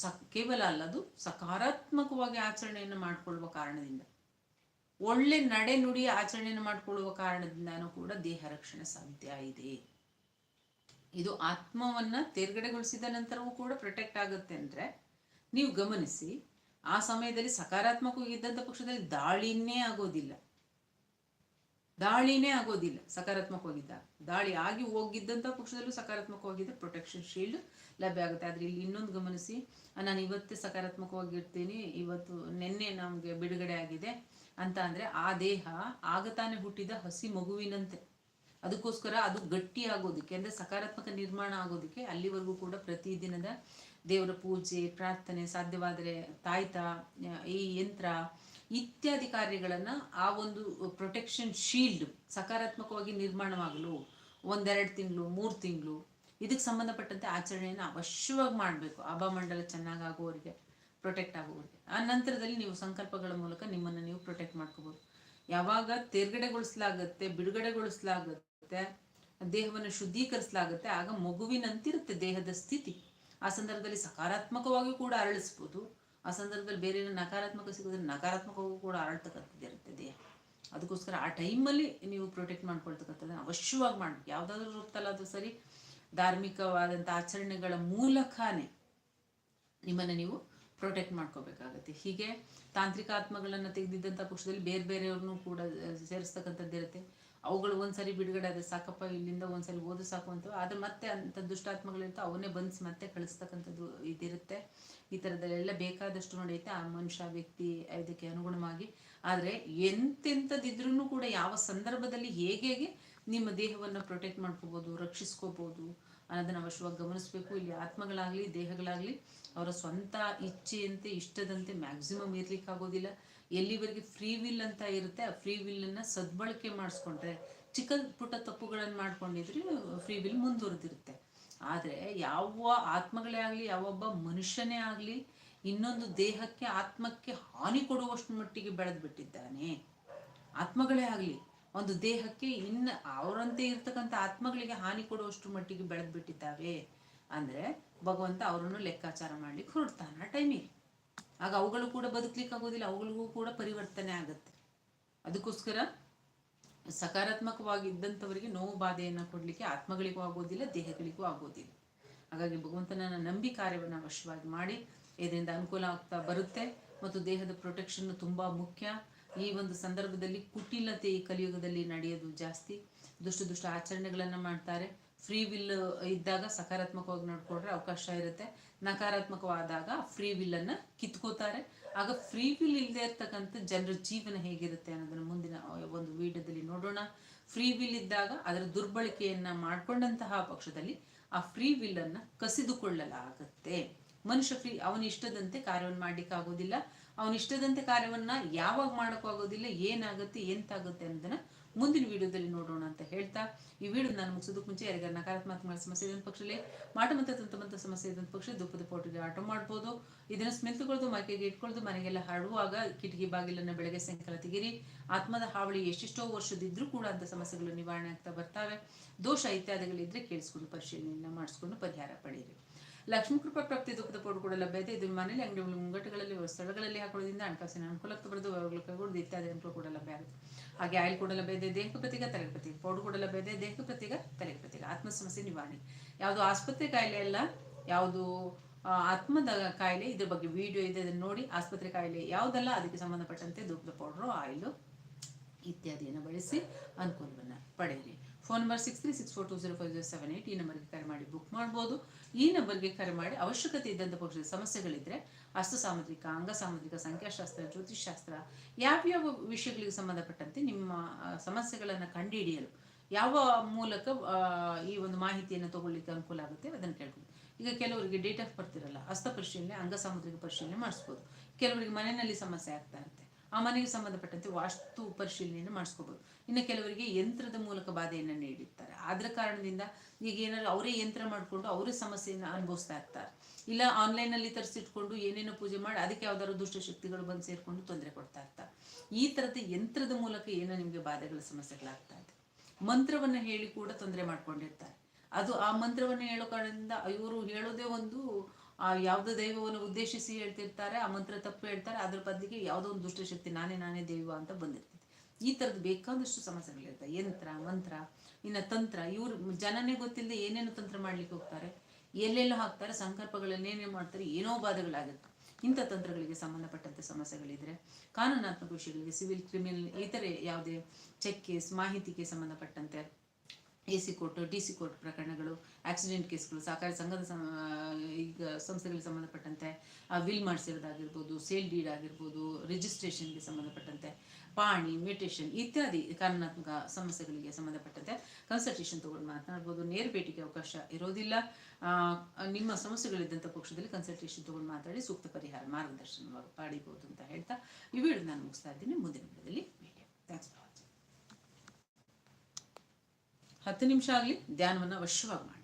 ಸ ಕೇವಲ ಅಲ್ಲ, ಅದು ಸಕಾರಾತ್ಮಕವಾಗಿ ಆಚರಣೆಯನ್ನು ಮಾಡಿಕೊಳ್ಳುವ ಕಾರಣದಿಂದ. ಒಳ್ಳೆ ನಡೆ ನುಡಿ ಆಚರಣೆಯನ್ನು ಮಾಡಿಕೊಳ್ಳುವ ಕಾರಣದಿಂದನೂ ಕೂಡ ದೇಹ ರಕ್ಷಣೆ ಸಾಧ್ಯ ಇದೆ. ಇದು ಆತ್ಮವನ್ನ ತೇರ್ಗಡೆಗೊಳಿಸಿದ ನಂತರವೂ ಕೂಡ ಪ್ರೊಟೆಕ್ಟ್ ಆಗುತ್ತೆ ಅಂದ್ರೆ ನೀವು ಗಮನಿಸಿ, ಆ ಸಮಯದಲ್ಲಿ ಸಕಾರಾತ್ಮಕವಾಗಿದ್ದಂಥ ಪಕ್ಷದಲ್ಲಿ ದಾಳಿನೇ ಆಗೋದಿಲ್ಲ. ದಾಳಿನೇ ಆಗೋದಿಲ್ಲ ಸಕಾರಾತ್ಮಕವಾಗಿದ್ದ ದಾಳಿ ಆಗಿ ಹೋಗಿದ್ದಂತ ಪಕ್ಷದಲ್ಲೂ ಸಕಾರಾತ್ಮಕವಾಗಿದ್ದ ಪ್ರೊಟೆಕ್ಷನ್ ಶೀಲ್ಡ್ ಲಭ್ಯ ಆಗುತ್ತೆ. ಆದ್ರೆ ಇಲ್ಲಿ ಇನ್ನೊಂದು ಗಮನಿಸಿ ನಾನು ಇವತ್ತೇ ಸಕಾರಾತ್ಮಕವಾಗಿರ್ತೀನಿ, ಇವತ್ತು ನಿನ್ನೆ ನಮ್ಗೆ ಬಿಡುಗಡೆ ಆಗಿದೆ ಅಂತ ಅಂದರೆ ಆ ದೇಹ ಆಗತಾನೆ ಹುಟ್ಟಿದ ಹಸಿ ಮಗುವಿನಂತೆ. ಅದಕ್ಕೋಸ್ಕರ ಅದು ಗಟ್ಟಿ ಆಗೋದಕ್ಕೆ ಅಂದರೆ ಸಕಾರಾತ್ಮಕ ನಿರ್ಮಾಣ ಆಗೋದಕ್ಕೆ ಅಲ್ಲಿವರೆಗೂ ಕೂಡ ಪ್ರತಿದಿನದ ದೇವರ ಪೂಜೆ, ಪ್ರಾರ್ಥನೆ, ಸಾಧ್ಯವಾದರೆ ತಾಯ್ತ, ಈ ಯಂತ್ರ, ಇತ್ಯಾದಿ ಕಾರ್ಯಗಳನ್ನು ಆ ಒಂದು ಪ್ರೊಟೆಕ್ಷನ್ ಶೀಲ್ಡ್ ಸಕಾರಾತ್ಮಕವಾಗಿ ನಿರ್ಮಾಣವಾಗಲು ಒಂದೆರಡು ತಿಂಗಳು, ಮೂರು ತಿಂಗಳು, ಇದಕ್ಕೆ ಸಂಬಂಧಪಟ್ಟಂತೆ ಆಚರಣೆಯನ್ನು ಅವಶ್ಯವಾಗಿ ಮಾಡಬೇಕು. ಮಂಡಲ ಚೆನ್ನಾಗಿ ಆಗುವವರಿಗೆ. ಪ್ರೊಟೆಕ್ಟ್ ಆಗೋಗುತ್ತೆ ಆ ನಂತರದಲ್ಲಿ ನೀವು ಸಂಕಲ್ಪಗಳ ಮೂಲಕ ನಿಮ್ಮನ್ನು ನೀವು ಪ್ರೊಟೆಕ್ಟ್ ಮಾಡ್ಕೋಬೋದು. ಯಾವಾಗ ತೇರ್ಗಡೆಗೊಳಿಸಲಾಗತ್ತೆ, ಬಿಡುಗಡೆಗೊಳಿಸಲಾಗುತ್ತೆ, ದೇಹವನ್ನು ಶುದ್ಧೀಕರಿಸಲಾಗುತ್ತೆ, ಆಗ ಮಗುವಿನಂತಿರುತ್ತೆ ದೇಹದ ಸ್ಥಿತಿ. ಆ ಸಂದರ್ಭದಲ್ಲಿ ಸಕಾರಾತ್ಮಕವಾಗಿ ಕೂಡ ಅರಳಿಸ್ಬೋದು. ಆ ಸಂದರ್ಭದಲ್ಲಿ ಬೇರೆ ನಕಾರಾತ್ಮಕ ಸಿಗೋದ್ರೆ ನಕಾರಾತ್ಮಕವಾಗೂ ಕೂಡ ಇರುತ್ತೆ ದೇಹ. ಅದಕ್ಕೋಸ್ಕರ ಆ ಟೈಮಲ್ಲಿ ನೀವು ಪ್ರೊಟೆಕ್ಟ್ ಮಾಡ್ಕೊಳ್ತಕ್ಕಂಥದ್ದು ಅವಶ್ಯವಾಗಿ ಮಾಡಬೇಕು. ಯಾವುದಾದ್ರೂ ರೂಪದಲ್ಲಾದ್ರೂ ಸರಿ, ಧಾರ್ಮಿಕವಾದಂಥ ಆಚರಣೆಗಳ ಮೂಲಕನೇ ನಿಮ್ಮನ್ನು ನೀವು ಪ್ರೊಟೆಕ್ಟ್ ಮಾಡ್ಕೋಬೇಕಾಗತ್ತೆ. ಹೀಗೆ ತಾಂತ್ರಿಕ ಆತ್ಮಗಳನ್ನು ತೆಗೆದಿದ್ದಂಥ ಪಕ್ಷದಲ್ಲಿ ಬೇರೆ ಬೇರೆಯವ್ರನ್ನೂ ಕೂಡ ಸೇರಿಸ್ತಕ್ಕಂಥದ್ದಿರುತ್ತೆ ಅವುಗಳು ಒಂದ್ಸರಿ ಬಿಡುಗಡೆ ಆದ್ರೆ ಸಾಕಪ್ಪ, ಇಲ್ಲಿಂದ ಒಂದ್ಸರಿ ಓದು ಸಾಕು ಅಂತ ಆದ್ರೆ ಮತ್ತೆ ಅಂತ ದುಷ್ಟಾತ್ಮಗಳಿರ್ತವೆ ಅವನ್ನೇ ಬಂಧಿಸಿ ಮತ್ತೆ ಕಳಿಸ್ತಕ್ಕಂಥದ್ದು ಇದಿರುತ್ತೆ. ಈ ಥರದಲ್ಲೆಲ್ಲ ಬೇಕಾದಷ್ಟು ನಡೆಯುತ್ತೆ. ಆ ಮನುಷ್ಯ, ವ್ಯಕ್ತಿ ಇದಕ್ಕೆ ಅನುಗುಣವಾಗಿ. ಆದರೆ ಎಂತೆಂಥದ್ದಿದ್ರೂ ಕೂಡ ಯಾವ ಸಂದರ್ಭದಲ್ಲಿ ಹೇಗೆ ಹೇಗೆ ನಿಮ್ಮ ದೇಹವನ್ನು ಪ್ರೊಟೆಕ್ಟ್ ಮಾಡ್ಕೋಬೋದು, ರಕ್ಷಿಸ್ಕೋಬೋದು ಅನ್ನೋದನ್ನು ಅವಶ್ಯವಾಗಿ ಗಮನಿಸಬೇಕು. ಇಲ್ಲಿ ಆತ್ಮಗಳಾಗಲಿ, ದೇಹಗಳಾಗಲಿ ಅವರ ಸ್ವಂತ ಇಚ್ಛೆಯಂತೆ, ಇಷ್ಟದಂತೆ ಮ್ಯಾಕ್ಸಿಮಮ್ ಇರ್ಲಿಕ್ಕೆ ಆಗೋದಿಲ್ಲ ಎಲ್ಲಿವರೆಗೆ ಫ್ರೀ ವಿಲ್ ಅಂತ ಇರುತ್ತೆ, ಆ ಫ್ರೀ ವಿಲ್ಲನ್ನು ಸದ್ಬಳಕೆ ಮಾಡಿಸ್ಕೊಂಡ್ರೆ ಚಿಕ್ಕ ಪುಟ್ಟ ತಪ್ಪುಗಳನ್ನು ಮಾಡ್ಕೊಂಡಿದ್ರೆ ಫ್ರೀ ವಿಲ್ ಮುಂದುವರೆದಿರುತ್ತೆ. ಆದರೆ ಯಾವ ಆತ್ಮಗಳೇ ಆಗಲಿ ಯಾವೊಬ್ಬ ಮನುಷ್ಯನೇ ಆಗಲಿ, ಇನ್ನೊಂದು ದೇಹಕ್ಕೆ, ಆತ್ಮಕ್ಕೆ ಹಾನಿ ಕೊಡುವಷ್ಟು ಮಟ್ಟಿಗೆ ಬೆಳೆದು ಬಿಟ್ಟಿದ್ದಾನೆ ಆತ್ಮಗಳೇ ಆಗಲಿ. ಒಂದು ದೇಹಕ್ಕೆ ಇನ್ನ ಅವರಂತೆ ಇರ್ತಕ್ಕಂಥ ಆತ್ಮಗಳಿಗೆ ಹಾನಿ ಕೊಡುವಷ್ಟು ಮಟ್ಟಿಗೆ ಬೆಳೆದು ಬಿಟ್ಟಿದ್ದಾವೆ ಅಂದ್ರೆ ಭಗವಂತ ಅವರನ್ನು ಲೆಕ್ಕಾಚಾರ ಮಾಡ್ಲಿಕ್ಕೆ ಹೊರಡ್ತಾನೆ ಟೈಮಿಗೆ ಆಗ ಅವುಗಳು ಕೂಡ ಬದುಕ್ಲಿಕ್ಕೆ ಆಗೋದಿಲ್ಲ, ಅವುಗಳಿಗೂ ಕೂಡ ಪರಿವರ್ತನೆ ಆಗುತ್ತೆ. ಅದಕ್ಕೋಸ್ಕರ ಸಕಾರಾತ್ಮಕವಾಗಿ ಇದ್ದಂಥವರಿಗೆ ನೋವು ಬಾಧೆಯನ್ನು ಕೊಡಲಿಕ್ಕೆ ಆತ್ಮಗಳಿಗೂ ಆಗೋದಿಲ್ಲ, ದೇಹಗಳಿಗೂ ಆಗೋದಿಲ್ಲ. ಹಾಗಾಗಿ ಭಗವಂತನ ನಂಬಿ ಕಾರ್ಯವನ್ನು ಅವಶ್ಯವಾಗಿ ಮಾಡಿ, ಇದರಿಂದ ಅನುಕೂಲ ಆಗ್ತಾ ಬರುತ್ತೆ. ಮತ್ತು ದೇಹದ ಪ್ರೊಟೆಕ್ಷನ್ ತುಂಬಾ ಮುಖ್ಯ. ಈ ಒಂದು ಸಂದರ್ಭದಲ್ಲಿ ಕುಟಿಲತೆ ಈ ಕಲಿಯುಗದಲ್ಲಿ ನಡೆಯೋದು ಜಾಸ್ತಿ. ದುಷ್ಟ ದುಷ್ಟ ಆಚರಣೆಗಳನ್ನು ಮಾಡ್ತಾರೆ. ಫ್ರೀ ವಿಲ್ ಇದ್ದಾಗ ಸಕಾರಾತ್ಮಕವಾಗಿ ನೋಡ್ಕೊಂಡ್ರೆ ಅವಕಾಶ ಇರುತ್ತೆ. ನಕಾರಾತ್ಮಕವಾದಾಗ ಫ್ರೀ ವಿಲ್ ಅನ್ನ ಕಿತ್ಕೋತಾರೆ. ಆಗ ಫ್ರೀ ವಿಲ್ ಇಲ್ಲದೆ ಇರ್ತಕ್ಕಂಥ ಜನರ ಜೀವನ ಹೇಗಿರುತ್ತೆ ಅನ್ನೋದನ್ನ ಮುಂದಿನ ಒಂದು ವಿಡಿಯೋದಲ್ಲಿ ನೋಡೋಣ. ಫ್ರೀ ವಿಲ್ ಇದ್ದಾಗ ಅದರ ದುರ್ಬಳಕೆಯನ್ನ ಮಾಡ್ಕೊಂಡಂತಹ ಪಕ್ಷದಲ್ಲಿ ಆ ಫ್ರೀ ವಿಲ್ ಅನ್ನ ಕಸಿದುಕೊಳ್ಳಲಾಗುತ್ತೆ. ಮನುಷ್ಯ ಫ್ರೀ, ಅವನ ಇಷ್ಟದಂತೆ ಕಾರ್ಯವನ್ನು ಮಾಡ್ಲಿಕ್ಕೆ ಆಗೋದಿಲ್ಲ ಅವನ ಇಷ್ಟದಂತೆ ಕಾರ್ಯವನ್ನ ಯಾವಾಗ ಮಾಡೋಕ್ಕಾಗೋದಿಲ್ಲ ಏನಾಗುತ್ತೆ, ಎಂತಾಗುತ್ತೆ ಅನ್ನೋದನ್ನ ಮುಂದಿನ ವಿಡಿಯೋದಲ್ಲಿ ನೋಡೋಣ ಅಂತ ಹೇಳ್ತಾ, ಈ ವಿಡಿಯೋ ನಾನು ಮುಗಿಸೋದಕ್ಕೆ ಮುಂಚೆ ಯಾರಿಗಾರ ನಕಾರಾತ್ಮಕ ಸಮಸ್ಯೆ ಇದ್ದಂಥ ಪಕ್ಷದಲ್ಲಿ, ಮಾಟ ತಂತಮಂತ ಸಮಸ್ಯೆ ಇದ್ದಂಥ ಪಕ್ಷ ದುಪ್ಪದ ಪೌಟಿಗೆ ಆಟೋ ಮಾಡ್ಬೋದು. ಇದನ್ನು ಸ್ಮೆಲ್ತುಗೊಳ್ದು ಮೈಕೆಗೆ ಇಟ್ಕೊಳ್ದು, ಮನೆಗೆಲ್ಲ ಹರಡುವಾಗ ಕಿಟಕಿ ಬಾಗಿಲನ್ನು ಬೆಳಗ್ಗೆ ಸಾಯಂಕಾಲ ತೆಗಿರಿ. ಆತ್ಮದ ಹಾವಳಿ ಎಷ್ಟೆಷ್ಟೋ ವರ್ಷದಿದ್ರೂ ಕೂಡ ಅಂತ ಸಮಸ್ಯೆಗಳು ನಿವಾರಣೆ ಆಗ್ತಾ ಬರ್ತಾವೆ. ದೋಷ ಇತ್ಯಾದಿಗಳಿದ್ರೆ ಕೇಳಿಸ್ಕೊಂಡು, ಪರಿಶೀಲನೆಯನ್ನ ಮಾಡಿಸ್ಕೊಂಡು ಪರಿಹಾರ ಪಡೆಯಿರಿ. ಲಕ್ಷ್ಮೀ ಕೃಪಾ ಪ್ರಾಪ್ತಿ ದುಃಖದ ಪೌಡರ್ ಕೂಡ ಲಭ್ಯ ಇದೆ ಮನೆಯಲ್ಲಿ ಅಂಗಡಿ ಮುಂಗಟ್ಟುಗಳಲ್ಲಿ ಸ್ಥಳಗಳಲ್ಲಿ ಹಾಕೊಳ್ಳೋದ್ರಿಂದ ಹಣಕಾಸಿನ ಅನುಕೂಲಕ್ಕೆ ಬರೆದು ಕೂಡ ಇತ್ಯಾದಿ ಅನುಕೂಲ ಕೂಡ ಲಭ್ಯ ಆಗುತ್ತೆ. ಹಾಗೆ ಆಯಿಲ್ ಕೂಡ ಲಭ್ಯ ಇದೆ ದೇಹಕ್ಕೆ ಪ್ರತಿಗ ತಲೆಗೆ ಪ್ರತಿಗ ಪೌಡರ್ ಕೂಡ ಲಭ್ಯ ಇದೆ ದೇಹಕ್ಕೆ ಪ್ರತಿಗ ತಲೆಗೆ ಆತ್ಮ ಸಮಸ್ಯೆ ನಿವಾರಣೆ. ಯಾವುದು ಆಸ್ಪತ್ರೆ ಕಾಯಿಲೆ ಅಲ್ಲ, ಯಾವುದು ಆತ್ಮದ ಕಾಯಿಲೆ, ಇದ್ರ ಬಗ್ಗೆ ವಿಡಿಯೋ ಇದೆ ಅದನ್ನು ನೋಡಿ ಆಸ್ಪತ್ರೆ ಕಾಯಿಲೆ ಯಾವುದಲ್ಲ, ಅದಕ್ಕೆ ಸಂಬಂಧಪಟ್ಟಂತೆ ಧೂಪದ ಪೌಡ್ರು ಆಯಿಲು ಇತ್ಯಾದಿಯನ್ನು ಬಳಸಿ ಅನುಕೂಲವನ್ನು ಪಡೆಯಿರಿ. Phone number six three six four two zero five zero seven eight ಈ ನಂಬರ್ಗೆ ಕರೆ ಮಾಡಿ ಬುಕ್ ಮಾಡ್ಬೋದು. ಈ ನಂಬರ್ಗೆ ಕರೆ ಮಾಡಿ ಅವಶ್ಯಕತೆ ಇದ್ದಂಥ ಪಕ್ಷದ ಸಮಸ್ಯೆಗಳಿದ್ದರೆ ಹಸ್ತ ಸಾಮುದ್ರಿಕ ಅಂಗ ಸಾಮುದ್ರಿಕ ಸಂಖ್ಯಾಶಾಸ್ತ್ರ ಜ್ಯೋತಿಷ್ಶಾಸ್ತ್ರ ಯಾವ್ಯಾವ ವಿಷಯಗಳಿಗೆ ಸಂಬಂಧಪಟ್ಟಂತೆ ನಿಮ್ಮ ಸಮಸ್ಯೆಗಳನ್ನು ಕಂಡುಹಿಡಿಯಲು ಯಾವ ಮೂಲಕ ಈ ಒಂದು ಮಾಹಿತಿಯನ್ನು ತಗೊಳ್ಳಿಕ್ಕೆ ಅನುಕೂಲ ಆಗುತ್ತೆ ಅದನ್ನು ಕೇಳ್ಬೋದು ಈಗ ಕೆಲವರಿಗೆ ಡೇಟ್ ಆಫ್ ಬರ್ತಿರಲ್ಲ ಹಸ್ತ ಪರಿಶೀಲನೆ, ಅಂಗ ಸಾಮುದ್ರಿಕ ಪರಿಶೀಲನೆ ಮಾಡಿಸ್ಬೋದು. ಕೆಲವರಿಗೆ ಮನೆಯಲ್ಲಿ ಸಮಸ್ಯೆ ಆಗ್ತಾ ಇರುತ್ತೆ. ಆ ಮನೆಗೆ ಸಂಬಂಧಪಟ್ಟಂತೆ ವಾಸ್ತು ಪರಿಶೀಲನೆಯನ್ನು ಮಾಡಿಸ್ಕೋಬಹುದು ಇನ್ನು ಕೆಲವರಿಗೆ ಯಂತ್ರದ ಮೂಲಕ ಬಾಧೆಯನ್ನು ನೀಡಿರ್ತಾರೆ. ಆದ್ರ ಕಾರಣದಿಂದ ಈಗ ಏನಾದ್ರು ಅವರೇ ಯಂತ್ರ ಮಾಡಿಕೊಂಡು ಅವರೇ ಸಮಸ್ಯೆಯನ್ನು ಅನುಭವಿಸ್ತಾ ಇರ್ತಾರೆ. ಇಲ್ಲ ಆನ್ಲೈನಲ್ಲಿ ತರಿಸಿಟ್ಕೊಂಡು ಏನೇನೋ ಪೂಜೆ ಮಾಡಿ ಅದಕ್ಕೆ ಯಾವ್ದಾದ್ರು ದುಷ್ಟಶಕ್ತಿಗಳು ಬಂದು ಸೇರಿಕೊಂಡು ತೊಂದರೆ ಕೊಡ್ತಾ ಇರ್ತಾರೆ. ಈ ಥರದ ಯಂತ್ರದ ಮೂಲಕ ಏನೋ ನಿಮಗೆ ಬಾಧೆಗಳ ಸಮಸ್ಯೆಗಳಾಗ್ತಾ ಇದೆ. ಮಂತ್ರವನ್ನು ಹೇಳಿ ಕೂಡ ತೊಂದರೆ ಮಾಡ್ಕೊಂಡಿರ್ತಾರೆ. ಅದು ಆ ಮಂತ್ರವನ್ನು ಹೇಳೋ ಕಾರಣದಿಂದ ಇವರು ಹೇಳೋದೇ ಒಂದು ಆ ಯಾವುದೋ ದೈವವನ್ನು ಉದ್ದೇಶಿಸಿ ಹೇಳ್ತಿರ್ತಾರೆ, ಆ ಮಂತ್ರ ತಪ್ಪು ಹೇಳ್ತಾರೆ, ಅದ್ರ ಬದಲಿಗೆ ಯಾವುದೋ ಒಂದು ದುಷ್ಟಶಕ್ತಿ ನಾನೇ ನಾನೇ ದೈವ ಅಂತ ಬಂದಿರ್ತೈತೆ. ಈ ಥರದ್ದು ಬೇಕಾದಷ್ಟು ಸಮಸ್ಯೆಗಳಿರ್ತವೆ ಯಂತ್ರ, ಮಂತ್ರ, ಇನ್ನು ತಂತ್ರ, ಇವ್ರು ಜನನೇ ಗೊತ್ತಿಲ್ಲದೆ ಏನೇನು ತಂತ್ರ ಮಾಡ್ಲಿಕ್ಕೆ ಹೋಗ್ತಾರೆ, ಎಲ್ಲೆಲ್ಲೋ ಹಾಕ್ತಾರೆ ಸಂಕಲ್ಪಗಳನ್ನೇನೇನು ಮಾಡ್ತಾರೆ, ಏನೋ ಬಾಧೆಗಳಾಗುತ್ತೆ. ಇಂಥ ತಂತ್ರಗಳಿಗೆ ಸಂಬಂಧಪಟ್ಟಂಥ ಸಮಸ್ಯೆಗಳಿದ್ರೆ, ಕಾನೂನಾತ್ಮಕ ವಿಷಯಗಳಿಗೆ, ಸಿವಿಲ್, ಕ್ರಿಮಿನಲ್, ಇತರೆ ಯಾವುದೇ ಚೆಕ್ ಕೇಸ್ ಮಾಹಿತಿಗೆ ಸಂಬಂಧಪಟ್ಟಂತೆ A C court, D C court ಪ್ರಕರಣಗಳು, ಆಕ್ಸಿಡೆಂಟ್ ಕೇಸ್ಗಳು, ಸಹಕಾರಿ ಸಂಘದ ಈಗ ಸಂಸ್ಥೆಗಳಿಗೆ ಸಂಬಂಧಪಟ್ಟಂತೆ ವಿಲ್ ಮಾಡಿಸಿರೋದಾಗಿರ್ಬೋದು, ಸೇಲ್ ಡೀಡ್ ಆಗಿರ್ಬೋದು, ರಿಜಿಸ್ಟ್ರೇಷನ್ಗೆ ಸಂಬಂಧಪಟ್ಟಂತೆ, ಪಾಣಿ, ಮ್ಯೂಟೇಷನ್ ಇತ್ಯಾದಿ ಕಾನೂನಾತ್ಮಕ ಸಮಸ್ಯೆಗಳಿಗೆ ಸಂಬಂಧಪಟ್ಟಂತೆ ಕನ್ಸಲ್ಟೇಷನ್ ತಗೊಂಡು ಮಾತನಾಡ್ಬೋದು. ನೇರ ಭೇಟಿಗೆ ಅವಕಾಶ ಇರೋದಿಲ್ಲ. ನಿಮ್ಮ ಸಮಸ್ಯೆಗಳಿದ್ದಂಥ ಪಕ್ಷದಲ್ಲಿ ಕನ್ಸಲ್ಟೇಷನ್ ತಗೊಂಡು ಮಾತಾಡಿ ಸೂಕ್ತ ಪರಿಹಾರ ಮಾರ್ಗದರ್ಶನ ಪಡಿಬೋದು ಅಂತ ಹೇಳ್ತಾ ಈ ವಿಡಿಯೋ ನಾನು ಮುಗಿಸ್ತಾ ಇದ್ದೀನಿ. ಮುಂದಿನ ವಿಡಿಯೋದಲ್ಲಿ ಭೇಟಿ ಥ್ಯಾಂಕ್ಸ್ ಹತ್ತು ನಿಮಿಷ ಆಗಲಿ ಧ್ಯಾನವನ್ನು ಅವಶ್ಯವಾಗಿ ಮಾಡಿ.